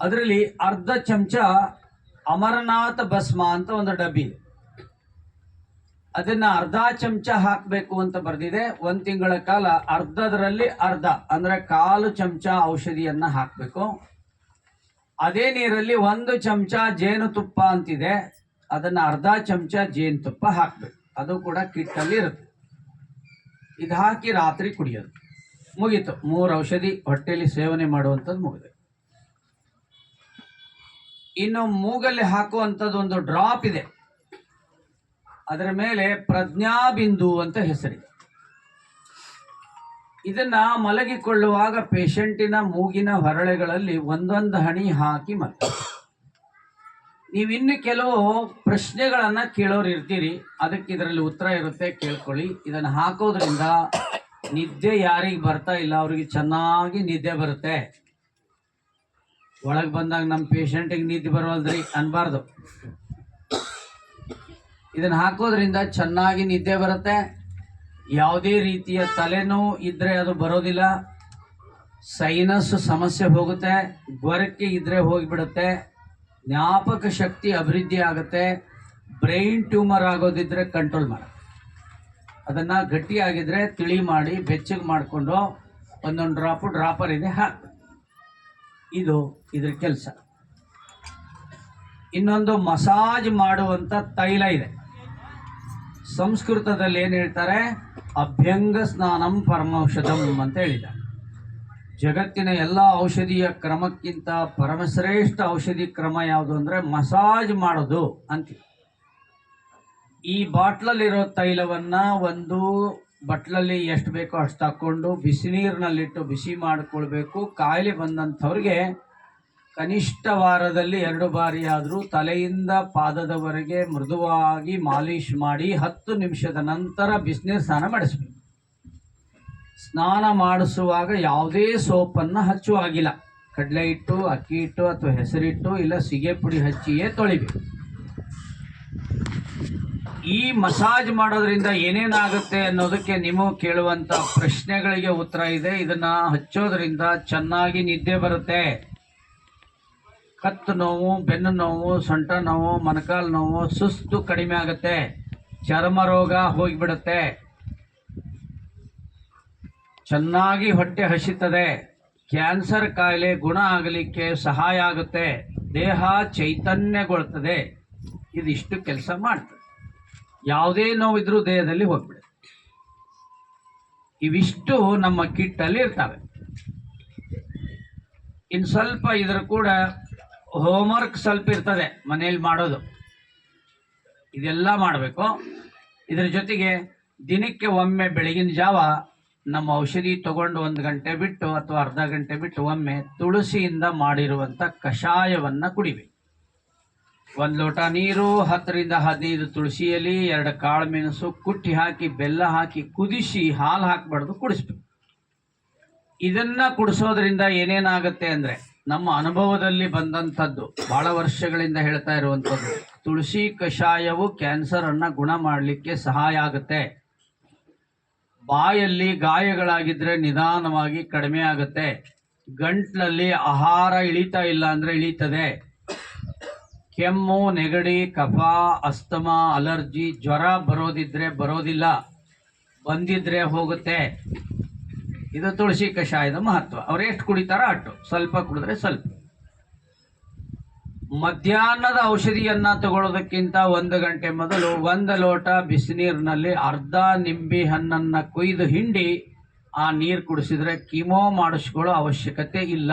ಅದರಲ್ಲಿ ಅರ್ಧ ಚಮಚ ಅಮರನಾಥ ಭಸ್ಮ ಅಂತ ಒಂದು ಡಬ್ಬಿ. ಇದೆ ಅದನ್ನ ಅರ್ಧ ಚಮಚ ಹಾಕಬೇಕು ಅಂತ ಬರೆದಿದೆ. ಒಂದು ತಿಂಗಳ ಕಾಲ ಅರ್ಧದರಲ್ಲಿ ಅರ್ಧ, ಅಂದರೆ ಕಾಲು ಚಮಚ ಔಷಧಿಯನ್ನ ಹಾಕಬೇಕು. ಅದೇ ನೀರಲ್ಲಿ ಒಂದು ಚಮಚ ಜೇನುತುಪ್ಪ ಅಂತಿದೆ. ಅದನ್ನ ಅರ್ಧ ಚಮಚ ಜೇನುತುಪ್ಪ ಹಾಕಬೇಕು. ಅದು ಕೂಡ ಕಿಟ್ಟಲ್ಲಿ ಇರುತ್ತೆ. ಇದು ಹಾಕಿ ರಾತ್ರಿ ಕುಡಿಯೋದು. ಮುಗೀತು. ಮೂರು ಔಷಧಿ ಹೊಟ್ಟೆಯಲ್ಲಿ ಸೇವನೆ ಮಾಡುವಂಥದ್ದು ಮುಗಿದೆ. ಇನ್ನು ಮೂಗಲ್ಲಿ ಹಾಕುವಂಥದ್ದು ಒಂದು ಡ್ರಾಪ್ ಇದೆ. ಅದರ ಮೇಲೆ ಪ್ರಜ್ಞಾಬಿಂದು ಅಂತ ಹೆಸರಿದೆ. ಇದನ್ನ ಮಲಗಿಕೊಳ್ಳುವಾಗ ಪೇಷಂಟಿನ ಮೂಗಿನ ಹೊರಳೆಗಳಲ್ಲಿ ಒಂದೊಂದು ಹಣಿ ಹಾಕಿ ಮತ್ತೆ ನೀವಿನ್ನು ಕೆಲವು ಪ್ರಶ್ನೆಗಳನ್ನು ಕೇಳೋರು ಇರ್ತೀರಿ. ಅದಕ್ಕೆ ಇದರಲ್ಲಿ ಉತ್ತರ ಇರುತ್ತೆ, ಕೇಳ್ಕೊಳ್ಳಿ. ಇದನ್ನು ಹಾಕೋದ್ರಿಂದ ನಿದ್ದೆ ಯಾರಿಗೆ ಬರ್ತಾ ಇಲ್ಲ, ಅವ್ರಿಗೆ ಚೆನ್ನಾಗಿ ನಿದ್ದೆ ಬರುತ್ತೆ. ಒಳಗೆ ಬಂದಾಗ ನಮ್ಮ ಪೇಷಂಟಿಗೆ ನಿದ್ದೆ ಬರವಲ್ದ್ರಿ ಅನ್ಬಾರ್ದು. ಇದನ್ನು ಹಾಕೋದ್ರಿಂದ ಚೆನ್ನಾಗಿ ನಿದ್ದೆ ಬರುತ್ತೆ. ಯಾವುದೇ ರೀತಿಯ ತಲೆನೋವು ಇದ್ರೆ ಅದು ಬರೋದಿಲ್ಲ. ಸೈನಸ್ ಸಮಸ್ಯೆ ಹೋಗುತ್ತೆ. ಗೊರಕೆ ಇದ್ರೆ ಹೋಗಿಬಿಡುತ್ತೆ. ಜ್ಞಾಪಕ ಶಕ್ತಿ ಅಭಿವೃದ್ಧಿ ಆಗುತ್ತೆ. ಬ್ರೈನ್ ಟ್ಯೂಮರ್ ಆಗೋದಿದ್ರೆ ಕಂಟ್ರೋಲ್ ಮಾಡ. ಅದನ್ನ ಗಟ್ಟಿಯಾಗಿದ್ರೆ ತಿಳಿ ಮಾಡಿ, ಬೆಚ್ಚಗೆ ಮಾಡಿಕೊಂಡು ಒಂದೊಂದು ಡ್ರಾಪು, ಡ್ರಾಪರ್ ಇದೆ, ಹಾಕಿ. ಇದು ಇದ್ರ ಕೆಲಸ. ಇನ್ನೊಂದು ಮಸಾಜ್ ಮಾಡುವಂತ ತೈಲ ಇದೆ. ಸಂಸ್ಕೃತದಲ್ಲಿ ಏನು ಹೇಳ್ತಾರೆ? ಅಭ್ಯಂಗ ಸ್ನಾನಂ ಪರಮೌಷಧಂ ಅಂತ ಹೇಳಿದ್ದಾರೆ. ಜಗತ್ತಿನ ಎಲ್ಲ ಔಷಧಿಯ ಕ್ರಮಕ್ಕಿಂತ ಪರಮಶ್ರೇಷ್ಠ ಔಷಧಿ ಕ್ರಮ ಯಾವುದು ಅಂದರೆ ಮಸಾಜ್ ಮಾಡೋದು ಅಂತ. ಈ ಬಾಟ್ಲಲ್ಲಿರೋ ತೈಲವನ್ನು ಒಂದು ಬಟ್ಲಲ್ಲಿ ಎಷ್ಟು ಬೇಕೋ ಅಷ್ಟು ತಕ್ಕೊಂಡು ಬಿಸಿ ನೀರಿನಲ್ಲಿಟ್ಟು ಬಿಸಿ ಮಾಡಿಕೊಳ್ಬೇಕು. ಕಾಯಿಲೆ ಬಂದಂಥವ್ರಿಗೆ ಕನಿಷ್ಠ ವಾರದಲ್ಲಿ ಎರಡು ಬಾರಿ ಆದರೂ ತಲೆಯಿಂದ ಪಾದದವರೆಗೆ ಮೃದುವಾಗಿ ಮಾಲಿಶ್ ಮಾಡಿ ಹತ್ತು ನಿಮಿಷದ ನಂತರ ಬಿಸಿನೀರು ಸ್ನಾನ ಮಾಡಿಸ್ಬೇಕು. ಸ್ನಾನ ಮಾಡಿಸುವಾಗ ಯಾವುದೇ ಸೋಪನ್ನು ಹಚ್ಚುವಾಗಿಲ್ಲ ಕಡಲೆ ಹಿಟ್ಟು, ಅಕ್ಕಿ ಹಿಟ್ಟು ಅಥವಾ ಹೆಸರಿಟ್ಟು ಇಲ್ಲ ಸಿಗೆ ಪುಡಿ ಹಚ್ಚಿಯೇ ತೊಳಿಬೇಕು. ಈ ಮಸಾಜ್ ಮಾಡೋದ್ರಿಂದ ಏನೇನಾಗುತ್ತೆ ಅನ್ನೋದಕ್ಕೆ ನೀವು ಕೇಳುವಂಥ ಪ್ರಶ್ನೆಗಳಿಗೆ ಉತ್ತರ ಇದೆ. ಇದನ್ನು ಹಚ್ಚೋದ್ರಿಂದ ಚೆನ್ನಾಗಿ ನಿದ್ದೆ ಬರುತ್ತೆ. ಕತ್ತು ನೋವು, ಬೆನ್ನು ನೋವು, ಸೊಂಟ ನೋವು, ಮೊಣಕಾಲು ನೋವು ಸುಸ್ತು ಕಡಿಮೆ ಆಗುತ್ತೆ. ಚರ್ಮ ರೋಗ ಹೋಗಿಬಿಡುತ್ತೆ. ಚೆನ್ನಾಗಿ ಹೊಟ್ಟೆ ಹಸಿತದೆ. ಕ್ಯಾನ್ಸರ್ ಕಾಯಿಲೆ ಗುಣ ಆಗಲಿಕ್ಕೆ ಸಹಾಯ ಆಗುತ್ತೆ. ದೇಹ ಚೈತನ್ಯಗೊಳ್ತದೆ. ಇದಿಷ್ಟು ಕೆಲಸ ಮಾಡ್ತದೆ. ಯಾವುದೇ ನೋವಿದ್ರೂ ದೇಹದಲ್ಲಿ ಹೋಗ್ಬಿಡುತ್ತೆ. ಇವಿಷ್ಟು ನಮ್ಮ ಕಿಟ್ಟಲ್ಲಿ ಇರ್ತವೆ. ಇನ್ನು ಸ್ವಲ್ಪ ಇದ್ರ ಕೂಡ ಹೋಮ್ವರ್ಕ್ ಸ್ವಲ್ಪ ಇರ್ತದೆ ಮನೆಯಲ್ಲಿ ಮಾಡೋದು. ಇದೆಲ್ಲ ಮಾಡಬೇಕು. ಇದರ ಜೊತೆಗೆ ದಿನಕ್ಕೆ ಒಮ್ಮೆ ಬೆಳಗಿನ ಜಾವ ನಮ್ಮ ಔಷಧಿ ತಗೊಂಡು ಒಂದು ಗಂಟೆ ಬಿಟ್ಟು ಅಥವಾ ಅರ್ಧ ಗಂಟೆ ಬಿಟ್ಟು ಒಮ್ಮೆ ತುಳಸಿಯಿಂದ ಮಾಡಿರುವಂಥ ಕಷಾಯವನ್ನ ಕುಡಿಬೇಕು. ಒಂದು ಲೋಟ ನೀರು, ಹತ್ತರಿಂದ ಹದಿನೈದು ತುಳಸಿಯಲ್ಲಿ, ಎರಡು ಕಾಳು ಮೆಣಸು ಕುಟ್ಟಿ ಹಾಕಿ, ಬೆಲ್ಲ ಹಾಕಿ, ಕುದಿಸಿ, ಹಾಲು ಹಾಕಬಾರ್ದು, ಕುಡಿಸ್ಬೇಕು. ಇದನ್ನ ಕುಡಿಸೋದ್ರಿಂದ ಏನೇನಾಗುತ್ತೆ ಅಂದ್ರೆ ನಮ್ಮ ಅನುಭವದಲ್ಲಿ ಬಂದಂಥದ್ದು, ಬಹಳ ವರ್ಷಗಳಿಂದ ಹೇಳ್ತಾ ಇರುವಂಥದ್ದು, ತುಳಸಿ ಕಷಾಯವು ಕ್ಯಾನ್ಸರ್ ಅನ್ನ ಗುಣ ಮಾಡಲಿಕ್ಕೆ ಸಹಾಯ ಆಗುತ್ತೆ. ಬಾಯಲ್ಲಿ ಗಾಯಗಳಾಗಿದ್ರೆ ನಿಧಾನವಾಗಿ ಕಡಿಮೆ ಆಗುತ್ತೆ. ಗಂಟ್ಲಲ್ಲಿ ಆಹಾರ ಇಳಿತಾ ಇಲ್ಲ ಅಂದ್ರೆ ಇಳಿತದೆ. ಕೆಮ್ಮು, ನೆಗಡಿ, ಕಫ, ಅಸ್ತಮ, ಅಲರ್ಜಿ, ಜ್ವರ ಬರೋದಿದ್ರೆ ಬರೋದಿಲ್ಲ. ಬಂದಿದ್ರೆ ಹೋಗುತ್ತೆ. ಇದು ತುಳಸಿ ಕಷಾಯದ ಮಹತ್ವ. ಅವ್ರು ಎಷ್ಟು ಕುಡಿತಾರೋ ಅಟ್ಟು ಸ್ವಲ್ಪ ಕುಡಿದ್ರೆ ಸ್ವಲ್ಪ. ಮಧ್ಯಾಹ್ನದ ಔಷಧಿಯನ್ನ ತಗೊಳ್ಳೋದಕ್ಕಿಂತ ಒಂದು ಗಂಟೆ ಮೊದಲು ಒಂದು ಲೋಟ ಬಿಸಿನೀರಿನಲ್ಲಿ ಅರ್ಧ ನಿಂಬೆ ಹಣ್ಣನ್ನು ಕೊಯ್ದು ಹಿಂಡಿ ಆ ನೀರು ಕುಡಿಸಿದ್ರೆ ಕಿಮೋ ಮಾಡಿಸ್ಕೊಳ್ಳೋ ಅವಶ್ಯಕತೆ ಇಲ್ಲ.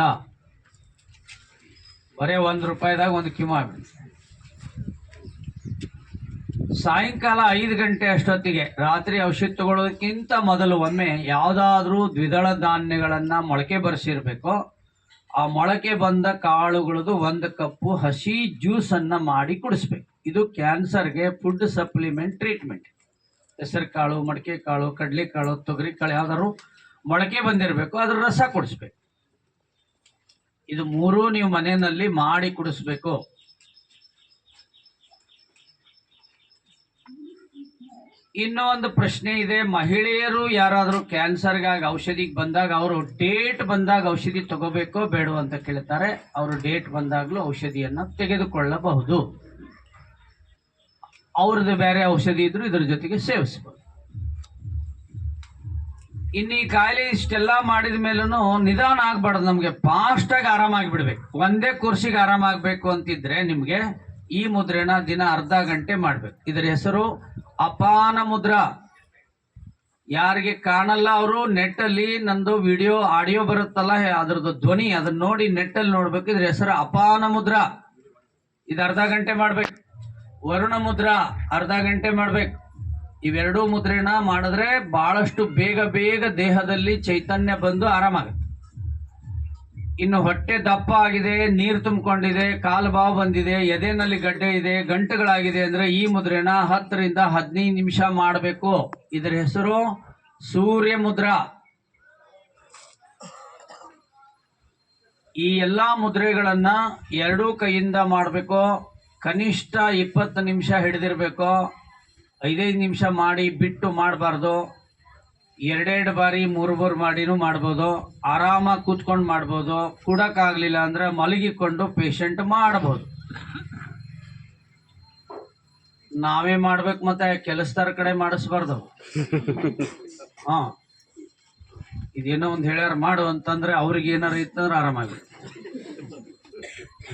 ಬರೇ ಒಂದು ರೂಪಾಯಿದಾಗ ಒಂದು ಕಿಮೋ ಆಗ್ಬಿಡುತ್ತೆ. ಸಾಯಂಕಾಲ ಐದು ಗಂಟೆ ಅಷ್ಟೊತ್ತಿಗೆ ರಾತ್ರಿ ಔಷಧಿ ತಗೊಳ್ಳೋದಕ್ಕಿಂತ ಮೊದಲು ಒಮ್ಮೆ ಯಾವುದಾದ್ರೂ ದ್ವಿದಳ ಧಾನ್ಯಗಳನ್ನು ಮೊಳಕೆ ಬರೆಸಿರ್ಬೇಕು ಆ ಮೊಳಕೆ ಬಂದ ಕಾಳುಗಳದ್ದು ಒಂದು ಕಪ್ಪು ಹಸಿ ಜ್ಯೂಸ್ ಅನ್ನ ಮಾಡಿ ಕುಡಿಸ್ಬೇಕು. ಇದು ಕ್ಯಾನ್ಸರ್ಗೆ ಫುಡ್ ಸಪ್ಲಿಮೆಂಟ್ ಟ್ರೀಟ್ಮೆಂಟ್ ಹೆಸರು ಕಾಳು, ಮಡಕೆ ಕಾಳು, ಕಡಲೆ ಕಾಳು, ತೊಗರಿ ಕಾಳು ಯಾವ್ದಾದ್ರು ಮೊಳಕೆ ಬಂದಿರಬೇಕು, ಅದ್ರ ರಸ ಕುಡಿಸ್ಬೇಕು. ಇದು ಮೂರೂ ನೀವು ಮನೆಯಲ್ಲಿ ಮಾಡಿ ಕುಡಿಸ್ಬೇಕು. ಇನ್ನೂ ಒಂದು ಪ್ರಶ್ನೆ ಇದೆ. ಮಹಿಳೆಯರು ಯಾರಾದರೂ ಕ್ಯಾನ್ಸರ್ಗಾಗಿ ಔಷಧಿಗೆ ಬಂದಾಗ ಅವರು ಡೇಟ್ ಬಂದಾಗ ಔಷಧಿ ತಗೋಬೇಕೋ ಬೇಡೋ ಅಂತ ಕೇಳ್ತಾರೆ. ಅವರು ಡೇಟ್ ಬಂದಾಗಲೂ ಔಷಧಿಯನ್ನು ತೆಗೆದುಕೊಳ್ಳಬಹುದು. ಅವ್ರದ್ದು ಬೇರೆ ಔಷಧಿ ಇದ್ರು ಇದ್ರ ಜೊತೆಗೆ ಸೇವಿಸ್ಬೋದು. ಇನ್ನು ಈ ಕಾಯಿಲೆ ಇಷ್ಟೆಲ್ಲ ಮಾಡಿದ ಮೇಲೂ ನಿಧಾನ ಆಗ್ಬಾರ್ದು ನಮಗೆ. ಫಾಸ್ಟಾಗಿ ಆರಾಮಾಗಿ ಬಿಡಬೇಕು ಒಂದೇ ಕುರ್ಸಿಗೆ ಆರಾಮಾಗಬೇಕು ಅಂತಿದ್ರೆ ನಿಮ್ಗೆ ಈ ಮುದ್ರೆನ ದಿನ ಅರ್ಧ ಗಂಟೆ ಮಾಡ್ಬೇಕು. ಇದರ ಹೆಸರು ಅಪಾನ ಮುದ್ರಾ. ಯಾರಿಗೆ ಕಾಣಲ್ಲ ಅವರು, ನೆಟ್ಟಲ್ಲಿ ನಂದು ವಿಡಿಯೋ, ಆಡಿಯೋ ಬರುತ್ತಲ್ಲ, ಅದ್ರದ್ದು ಧ್ವನಿ, ಅದನ್ನ ನೋಡಿ ನೆಟ್ಟಲ್ಲಿ ನೋಡ್ಬೇಕು. ಇದ್ರ ಹೆಸರು ಅಪಾನ ಮುದ್ರಾ. ಇದು ಅರ್ಧ ಗಂಟೆ ಮಾಡ್ಬೇಕು. ವರುಣ ಮುದ್ರಾ, ಅರ್ಧ ಗಂಟೆ ಮಾಡ್ಬೇಕು. ಇವೆರಡೂ ಮುದ್ರೆನ ಮಾಡಿದ್ರೆ ಬಹಳಷ್ಟು ಬೇಗ ಬೇಗ ದೇಹದಲ್ಲಿ ಚೈತನ್ಯ ಬಂದು ಆರಾಮಾಗುತ್ತೆ. ಇನ್ನು ಹೊಟ್ಟೆ ದಪ್ಪ ಆಗಿದೆ, ನೀರು ತುಂಬಿಕೊಂಡಿದೆ, ಕಾಲು ಬಾವು ಬಂದಿದೆ, ಎದೆನಲ್ಲಿ ಗಡ್ಡೆ ಇದೆ, ಗಂಟುಗಳಾಗಿದೆ ಅಂದ್ರೆ ಈ ಮುದ್ರೆನ ಹತ್ತರಿಂದ ಹದಿನೈದು ನಿಮಿಷ ಮಾಡಬೇಕು. ಇದರ ಹೆಸರು ಸೂರ್ಯ ಮುದ್ರಾ ಈ ಎಲ್ಲಾ ಮುದ್ರೆಗಳನ್ನು ಎರಡೂ ಕೈಯಿಂದ ಮಾಡಬೇಕು. ಕನಿಷ್ಠ ಇಪ್ಪತ್ತು ನಿಮಿಷ ಹಿಡಿದಿರಬೇಕು. ಐದೈದು ನಿಮಿಷ ಮಾಡಿ ಬಿಟ್ಟು ಮಾಡಬಾರ್ದು. ಎರಡೆರಡು ಬಾರಿ ಮೂರು ಮೂರು ಮಾಡಿನೂ ಮಾಡ್ಬೋದು. ಆರಾಮಾಗಿ ಕೂತ್ಕೊಂಡು ಮಾಡ್ಬೋದು. ಕೂಡಕ್ಕಾಗಲಿಲ್ಲ ಅಂದ್ರೆ ಮಲಗಿಕೊಂಡು ಪೇಷಂಟ್ ಮಾಡ್ಬೋದು. ನಾವೇ ಮಾಡ್ಬೇಕು ಮತ್ತೆ ಕೆಲಸದಾರ ಕಡೆ ಮಾಡಿಸ್ಬಾರ್ದು. ಹಾ. ಇದೇನೋ ಒಂದು ಹೇಳ್ಯಾರ ಮಾಡು ಅಂತಂದ್ರೆ ಅವ್ರಿಗೆ ಏನಾರು ಇತ್ತಂದ್ರೆ ಆರಾಮಾಗಿ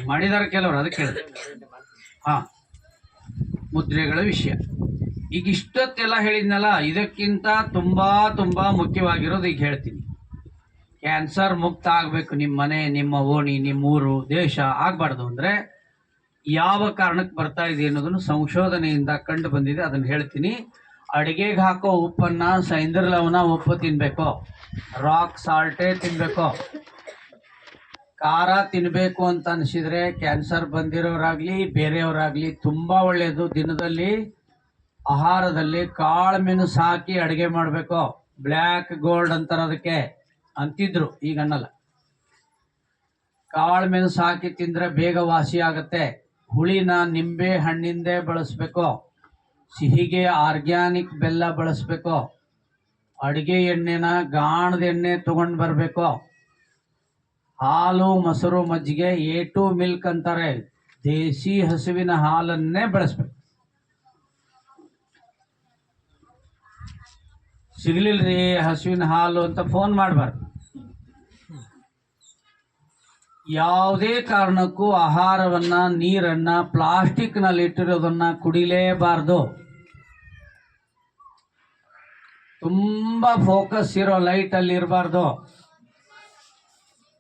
ಮಾಡಿದಾರ ಕೆಲವರು ಅದಕ್ಕೆ. ಹಾ. ಮುದ್ರೆಗಳ ವಿಷಯ. ಈಗ ಇಷ್ಟೊತ್ತೆಲ್ಲ ಹೇಳಿದ್ನಲ್ಲ, ಇದಕ್ಕಿಂತ ತುಂಬಾ ತುಂಬಾ ಮುಖ್ಯವಾಗಿರೋದು ಈಗ ಹೇಳ್ತೀನಿ. ಕ್ಯಾನ್ಸರ್ ಮುಕ್ತ ಆಗಬೇಕು ನಿಮ್ಮ ಮನೆ, ನಿಮ್ಮ ಓಣಿ ನಿಮ್ಮ ಊರು, ದೇಶ ಆಗಬಾರ್ದು ಅಂದ್ರೆ ಯಾವ ಕಾರಣಕ್ಕೆ ಬರ್ತಾ ಇದೆ ಅನ್ನೋದನ್ನು ಸಂಶೋಧನೆಯಿಂದ ಕಂಡು ಬಂದಿದೆ, ಅದನ್ನು ಹೇಳ್ತೀನಿ. ಅಡಿಗೆಗೆ ಹಾಕೋ ಉಪ್ಪನ್ನ ಸೈಂಧ್ರ ಲವಣ ಉಪ್ಪು ತಿನ್ನಬೇಕು ರಾಕ್ ಸಾಲ್ಟೇ ತಿನ್ನಬೇಕು ಖಾರ ತಿನ್ನಬೇಕು ಅಂತ ಅನಿಸಿದರೆ ಕ್ಯಾನ್ಸರ್ ಬಂದಿರೋರಾಗ್ಲಿ, ಬೇರೆಯವರಾಗ್ಲಿ ತುಂಬಾ ಒಳ್ಳೆಯದು ದಿನದಲ್ಲಿ ಆಹಾರದಲ್ಲಿ ಕಾಳು ಮೆಣಸು ಹಾಕಿ ಅಡಿಗೆ ಮಾಡಬೇಕು. ಬ್ಲ್ಯಾಕ್ ಗೋಲ್ಡ್ ಅಂತಾರೆ ಅದಕ್ಕೆ. ಅಂತಿದ್ರು, ಈಗ ಅನ್ನಲ್ಲ. ಕಾಳು ಮೆಣಸು ಹಾಕಿ ತಿಂದ್ರೆ ಬೇಗ ವಾಸಿ ಆಗುತ್ತೆ. ಹುಳಿನ ನಿಂಬೆ ಹಣ್ಣಿಂದೇ ಬಳಸಬೇಕು. ಸಿಹಿಗೆ ಆರ್ಗ್ಯಾನಿಕ್ ಬೆಲ್ಲ ಬಳಸಬೇಕು. ಅಡಿಗೆ ಎಣ್ಣೆನ ಗಾಣದ ಎಣ್ಣೆ ತೊಗೊಂಡು ಬರಬೇಕು. ಹಾಲು, ಮೊಸರು, ಮಜ್ಜಿಗೆ ಎ ಟು ಮಿಲ್ಕ್ ಅಂತಾರೆ. ದೇಸಿ ಹಸುವಿನ ಹಾಲನ್ನೇ ಬಳಸ್ಬೇಕು. ಸಿಗ್ಲಿಲ್ರಿ ಹಸುವಿನ ಹಾಲು ಅಂತ ಫೋನ್ ಮಾಡಬಾರ್ದು. ಯಾವುದೇ ಕಾರಣಕ್ಕೂ ಆಹಾರವನ್ನ, ನೀರನ್ನ ಪ್ಲಾಸ್ಟಿಕ್ನಲ್ಲಿ ಇಟ್ಟಿರೋದನ್ನ ಕುಡಿಲೇಬಾರ್ದು. ತುಂಬಾ ಫೋಕಸ್ ಇರೋ ಲೈಟ್ ಅಲ್ಲಿ ಇರಬಾರ್ದು.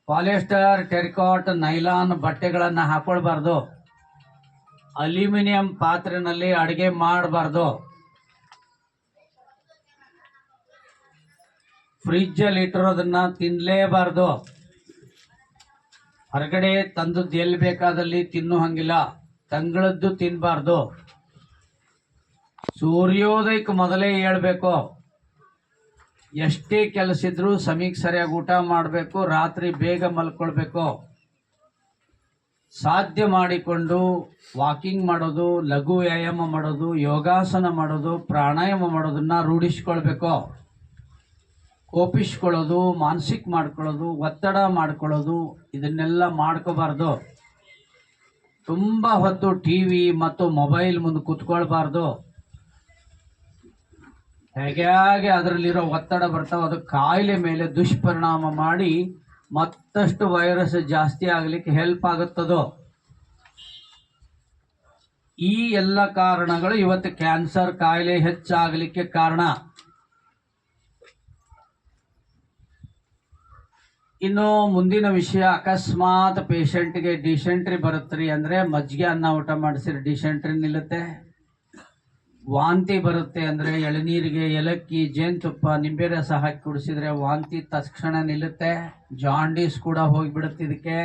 ಪಾಲಿಸ್ಟರ್ ಟೆರಿಕಾಟ್ ನೈಲಾನ್ ಬಟ್ಟೆಗಳನ್ನು ಹಾಕೊಳ್ಬಾರ್ದು. ಅಲ್ಯೂಮಿನಿಯಂ ಪಾತ್ರೆನಲ್ಲಿ ಅಡುಗೆ ಮಾಡಬಾರ್ದು. ಫ್ರಿಜ್ ಅಲ್ಲಿ ಇಟ್ಟಿರೋದನ್ನ ತಿನ್ಲೇಬಾರ್ದು. ಹೊರಗಡೆ ತಂದದ್ದು ಎಲ್ಲಿ ಬೇಕಾದಲ್ಲಿ ತಿನ್ನೋ ಹಂಗಿಲ್ಲ. ತಂಗಳದ್ದು ತಿನ್ನಬಾರ್ದು ಸೂರ್ಯೋದಯಕ್ಕೆ ಮೊದಲೇ ಹೇಳ್ಬೇಕು. ಎಷ್ಟೇ ಕೆಲಸ ಇದ್ರೂ ಸಮೀಕ್ ಸರಿಯಾಗಿ ಊಟ ಮಾಡಬೇಕು, ರಾತ್ರಿ ಬೇಗ ಮಲ್ಕೊಳ್ಬೇಕು. ಸಾಧ್ಯ ಮಾಡಿಕೊಂಡು ವಾಕಿಂಗ್ ಮಾಡೋದು, ಲಘು ವ್ಯಾಯಾಮ ಮಾಡೋದು, ಯೋಗಾಸನ ಮಾಡೋದು, ಪ್ರಾಣಾಯಾಮ ಮಾಡೋದನ್ನ ರೂಢಿಸ್ಕೊಳ್ಬೇಕು. ಕೋಪಿಸ್ಕೊಳ್ಳೋದು, ಮಾನಸಿಕ ಮಾಡ್ಕೊಳ್ಳೋದು, ಒತ್ತಡ ಮಾಡ್ಕೊಳ್ಳೋದು, ಇದನ್ನೆಲ್ಲ ಮಾಡ್ಕೋಬಾರ್ದು. ತುಂಬ ಹೊತ್ತು ಟಿ ವಿ ಮತ್ತು ಮೊಬೈಲ್ ಮುಂದೆ ಕೂತ್ಕೊಳ್ಬಾರ್ದು. ಹೇಗೆ ಅದರಲ್ಲಿರೋ ಒತ್ತಡ ಬರ್ತಾವೆ, ಅದು ಕಾಯಿಲೆ ಮೇಲೆ ದುಷ್ಪರಿಣಾಮ ಮಾಡಿ ಮತ್ತಷ್ಟು ವೈರಸ್ ಜಾಸ್ತಿ ಆಗಲಿಕ್ಕೆ ಹೆಲ್ಪ್ ಆಗುತ್ತದೋ. ಈ ಎಲ್ಲ ಕಾರಣಗಳು ಇವತ್ತು ಕ್ಯಾನ್ಸರ್ ಕಾಯಿಲೆ ಹೆಚ್ಚಾಗಲಿಕ್ಕೆ ಕಾರಣ. ಇನ್ನು ಮುಂದಿನ ವಿಷಯ, ಅಕಸ್ಮಾತ್ ಪೇಷಂಟ್ಗೆ ಡಿಸೆಂಟ್ರಿ ಬರುತ್ತೀರಿ ಅಂದರೆ ಮಜ್ಜಿಗೆ ಅನ್ನ ಊಟ ಮಾಡಿಸಿರಿ ಡಿಸೆಂಟ್ರಿ ನಿಲ್ಲುತ್ತೆ. ವಾಂತಿ ಬರುತ್ತೆ ಅಂದರೆ ಎಳನೀರಿಗೆ ಏಲಕ್ಕಿ, ಜೇನುತುಪ್ಪ ನಿಂಬೆ ರಸ ಹಾಕಿ ಕುಡಿಸಿದ್ರೆ ವಾಂತಿ ತಕ್ಷಣ ನಿಲ್ಲುತ್ತೆ. ಜಾಂಡೀಸ್ ಕೂಡ ಹೋಗಿಬಿಡುತ್ತೆ ಇದಕ್ಕೆ.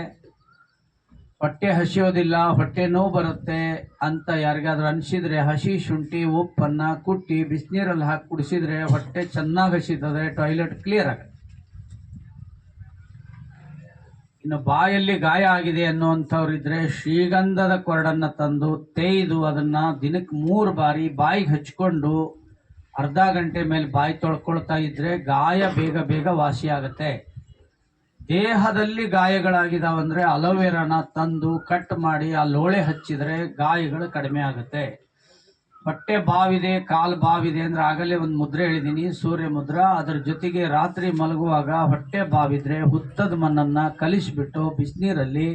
ಹೊಟ್ಟೆ ಹಸಿಯೋದಿಲ್ಲ, ಹೊಟ್ಟೆ ನೋವು ಬರುತ್ತೆ ಅಂತ ಯಾರಿಗಾದ್ರೂ ಅನಿಸಿದರೆ ಹಸಿ ಶುಂಠಿ, ಉಪ್ಪನ್ನು ಕುಟ್ಟಿ, ಬಿಸಿನೀರಲ್ಲಿ ಹಾಕಿ ಕುಡಿಸಿದ್ರೆ ಹೊಟ್ಟೆ ಚೆನ್ನಾಗಿ ಹಸಿತದೆ, ಟಾಯ್ಲೆಟ್ ಕ್ಲಿಯರ್ ಆಗುತ್ತೆ. ಇನ್ನು ಬಾಯಲ್ಲಿ ಗಾಯ ಆಗಿದೆ ಅನ್ನುವಂಥವ್ರಿದ್ರೆ ಶ್ರೀಗಂಧದ ಕೊರಡನ್ನ ತಂದು ತೇಯ್ದು ಅದನ್ನ ದಿನಕ್ಕೆ ಮೂರು ಬಾರಿ ಬಾಯಿಗೆ ಹಚ್ಕೊಂಡು ಅರ್ಧ ಗಂಟೆ ಮೇಲೆ ಬಾಯಿ ತೊಳ್ಕೊಳ್ತಾ ಇದ್ರೆ ಗಾಯ ಬೇಗ ಬೇಗ ವಾಸಿ ದೇಹದಲ್ಲಿ ಗಾಯಗಳಾಗಿದಾವಂದ್ರೆ ಅಲೋವೆರಾನ ತಂದು ಕಟ್ ಮಾಡಿ ಆ ಲೋಳೆ ಹಚ್ಚಿದ್ರೆ ಗಾಯಗಳು ಕಡಿಮೆ ಆಗುತ್ತೆ. ಹೊಟ್ಟೆ ಬಾವಿದೆ, ಕಾಲು ಬಾವಿದೆ ಅಂದ್ರೆ ಆಗಲೇ ಒಂದು ಮುದ್ರೆ ಹೇಳಿದ್ದೀನಿ ಸೂರ್ಯ ಮುದ್ರ, ಅದ್ರ ಜೊತೆಗೆ ರಾತ್ರಿ ಮಲಗುವಾಗ ಹೊಟ್ಟೆ ಬಾವಿದ್ರೆ ಹುತ್ತದ ಮಣ್ಣನ್ನ ಕಲಿಸಿಬಿಟ್ಟು ಬಿಸಿನೀರಲ್ಲಿ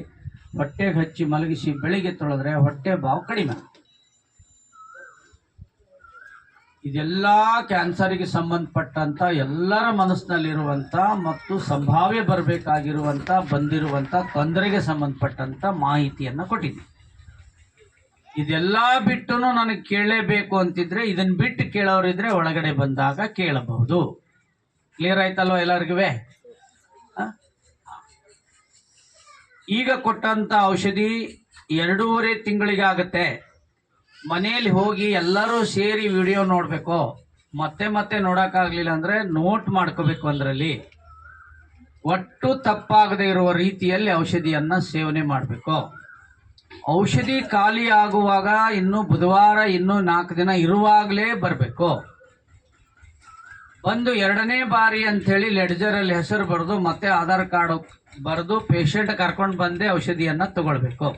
ಹೊಟ್ಟೆಗೆ ಹಚ್ಚಿ ಮಲಗಿಸಿ ಬೆಳಿಗ್ಗೆ ತೊಳೆದ್ರೆ ಹೊಟ್ಟೆ ಬಾವು ಕಡಿಮೆ. ಇದೆಲ್ಲ ಕ್ಯಾನ್ಸರ್ಗೆ ಸಂಬಂಧಪಟ್ಟಂತ ಎಲ್ಲರ ಮನಸ್ಸಿನಲ್ಲಿರುವಂತ ಮತ್ತು ಸಂಭಾವ್ಯ ಬರಬೇಕಾಗಿರುವಂತ, ಬಂದಿರುವಂತ, ತೊಂದರೆಗೆ ಸಂಬಂಧಪಟ್ಟಂತ ಮಾಹಿತಿಯನ್ನ ಕೊಟ್ಟಿದ್ದೀನಿ ಇದೆಲ್ಲ ಬಿಟ್ಟು ನನಗೆ ಕೇಳಲೇಬೇಕು ಅಂತಿದ್ರೆ ಇದನ್ನ ಬಿಟ್ಟು ಕೇಳೋರಿದ್ರೆ ಒಳಗಡೆ ಬಂದಾಗ ಕೇಳಬಹುದು. ಕ್ಲಿಯರ್ ಆಯ್ತಲ್ವ ಎಲ್ಲರಿಗೂ ಈಗ ಕೊಟ್ಟಂತ ಔಷಧಿ ಎರಡೂವರೆ ತಿಂಗಳಿಗೆ ಆಗುತ್ತೆ ಮನೆಯಲ್ಲಿ ಹೋಗಿ ಎಲ್ಲರೂ ಸೇರಿ ವಿಡಿಯೋ ನೋಡಬೇಕು. ಮತ್ತೆ ಮತ್ತೆ ನೋಡೋಕ್ಕಾಗಲಿಲ್ಲ ಅಂದರೆ ನೋಟ್ ಮಾಡ್ಕೋಬೇಕು ಅದರಲ್ಲಿ. ಒಟ್ಟು ತಪ್ಪಾಗದೇ ಇರುವ ರೀತಿಯಲ್ಲಿ ಔಷಧಿಯನ್ನು ಸೇವನೆ ಮಾಡಬೇಕು. ಔಷಧಿ ಖಾಲಿ ಆಗುವಾಗ ಇನ್ನು ಬುಧವಾರ, ಇನ್ನು ನಾಲ್ಕು ದಿನ ಇರುವಾಗಲೇ ಬರಬೇಕು. ಬಂದು ಎರಡನೇ ಬಾರಿ ಅಂಥೇಳಿ ಲೆಡ್ಜರಲ್ಲಿ ಹೆಸರು ಬರೆದು ಮತ್ತೆ ಆಧಾರ್ ಕಾರ್ಡ್ ಬರೆದು ಪೇಷಂಟ್ ಕರ್ಕೊಂಡು ಬಂದೇ ಔಷಧಿಯನ್ನು ತಗೊಳ್ಬೇಕು.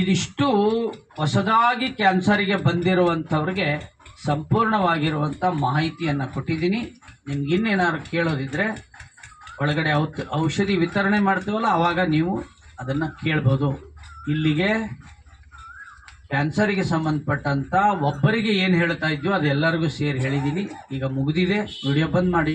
ಇದಿಷ್ಟು ಹೊಸದಾಗಿ ಕ್ಯಾನ್ಸರಿಗೆ ಬಂದಿರುವಂಥವ್ರಿಗೆ ಸಂಪೂರ್ಣವಾಗಿರುವಂಥ ಮಾಹಿತಿಯನ್ನು ಕೊಟ್ಟಿದ್ದೀನಿ. ನಿಮ್ಗೆ ಇನ್ನೇನಾದ್ರು ಕೇಳೋದಿದ್ರೆ ಒಳಗಡೆ ಔಷಧಿ ವಿತರಣೆ ಮಾಡ್ತೀವಲ್ಲ ಆವಾಗ ನೀವು ಅದನ್ನು ಕೇಳ್ಬೋದು. ಇಲ್ಲಿಗೆ ಕ್ಯಾನ್ಸರಿಗೆ ಸಂಬಂಧಪಟ್ಟಂಥ ಒಬ್ಬರಿಗೆ ಏನು ಹೇಳ್ತಾ ಇದ್ಯೋ ಅದೆಲ್ಲರಿಗೂ ಸೇರಿ ಹೇಳಿದ್ದೀನಿ ಈಗ ಮುಗಿದಿದೆ. ವಿಡಿಯೋ ಬಂದ್ ಮಾಡಿ.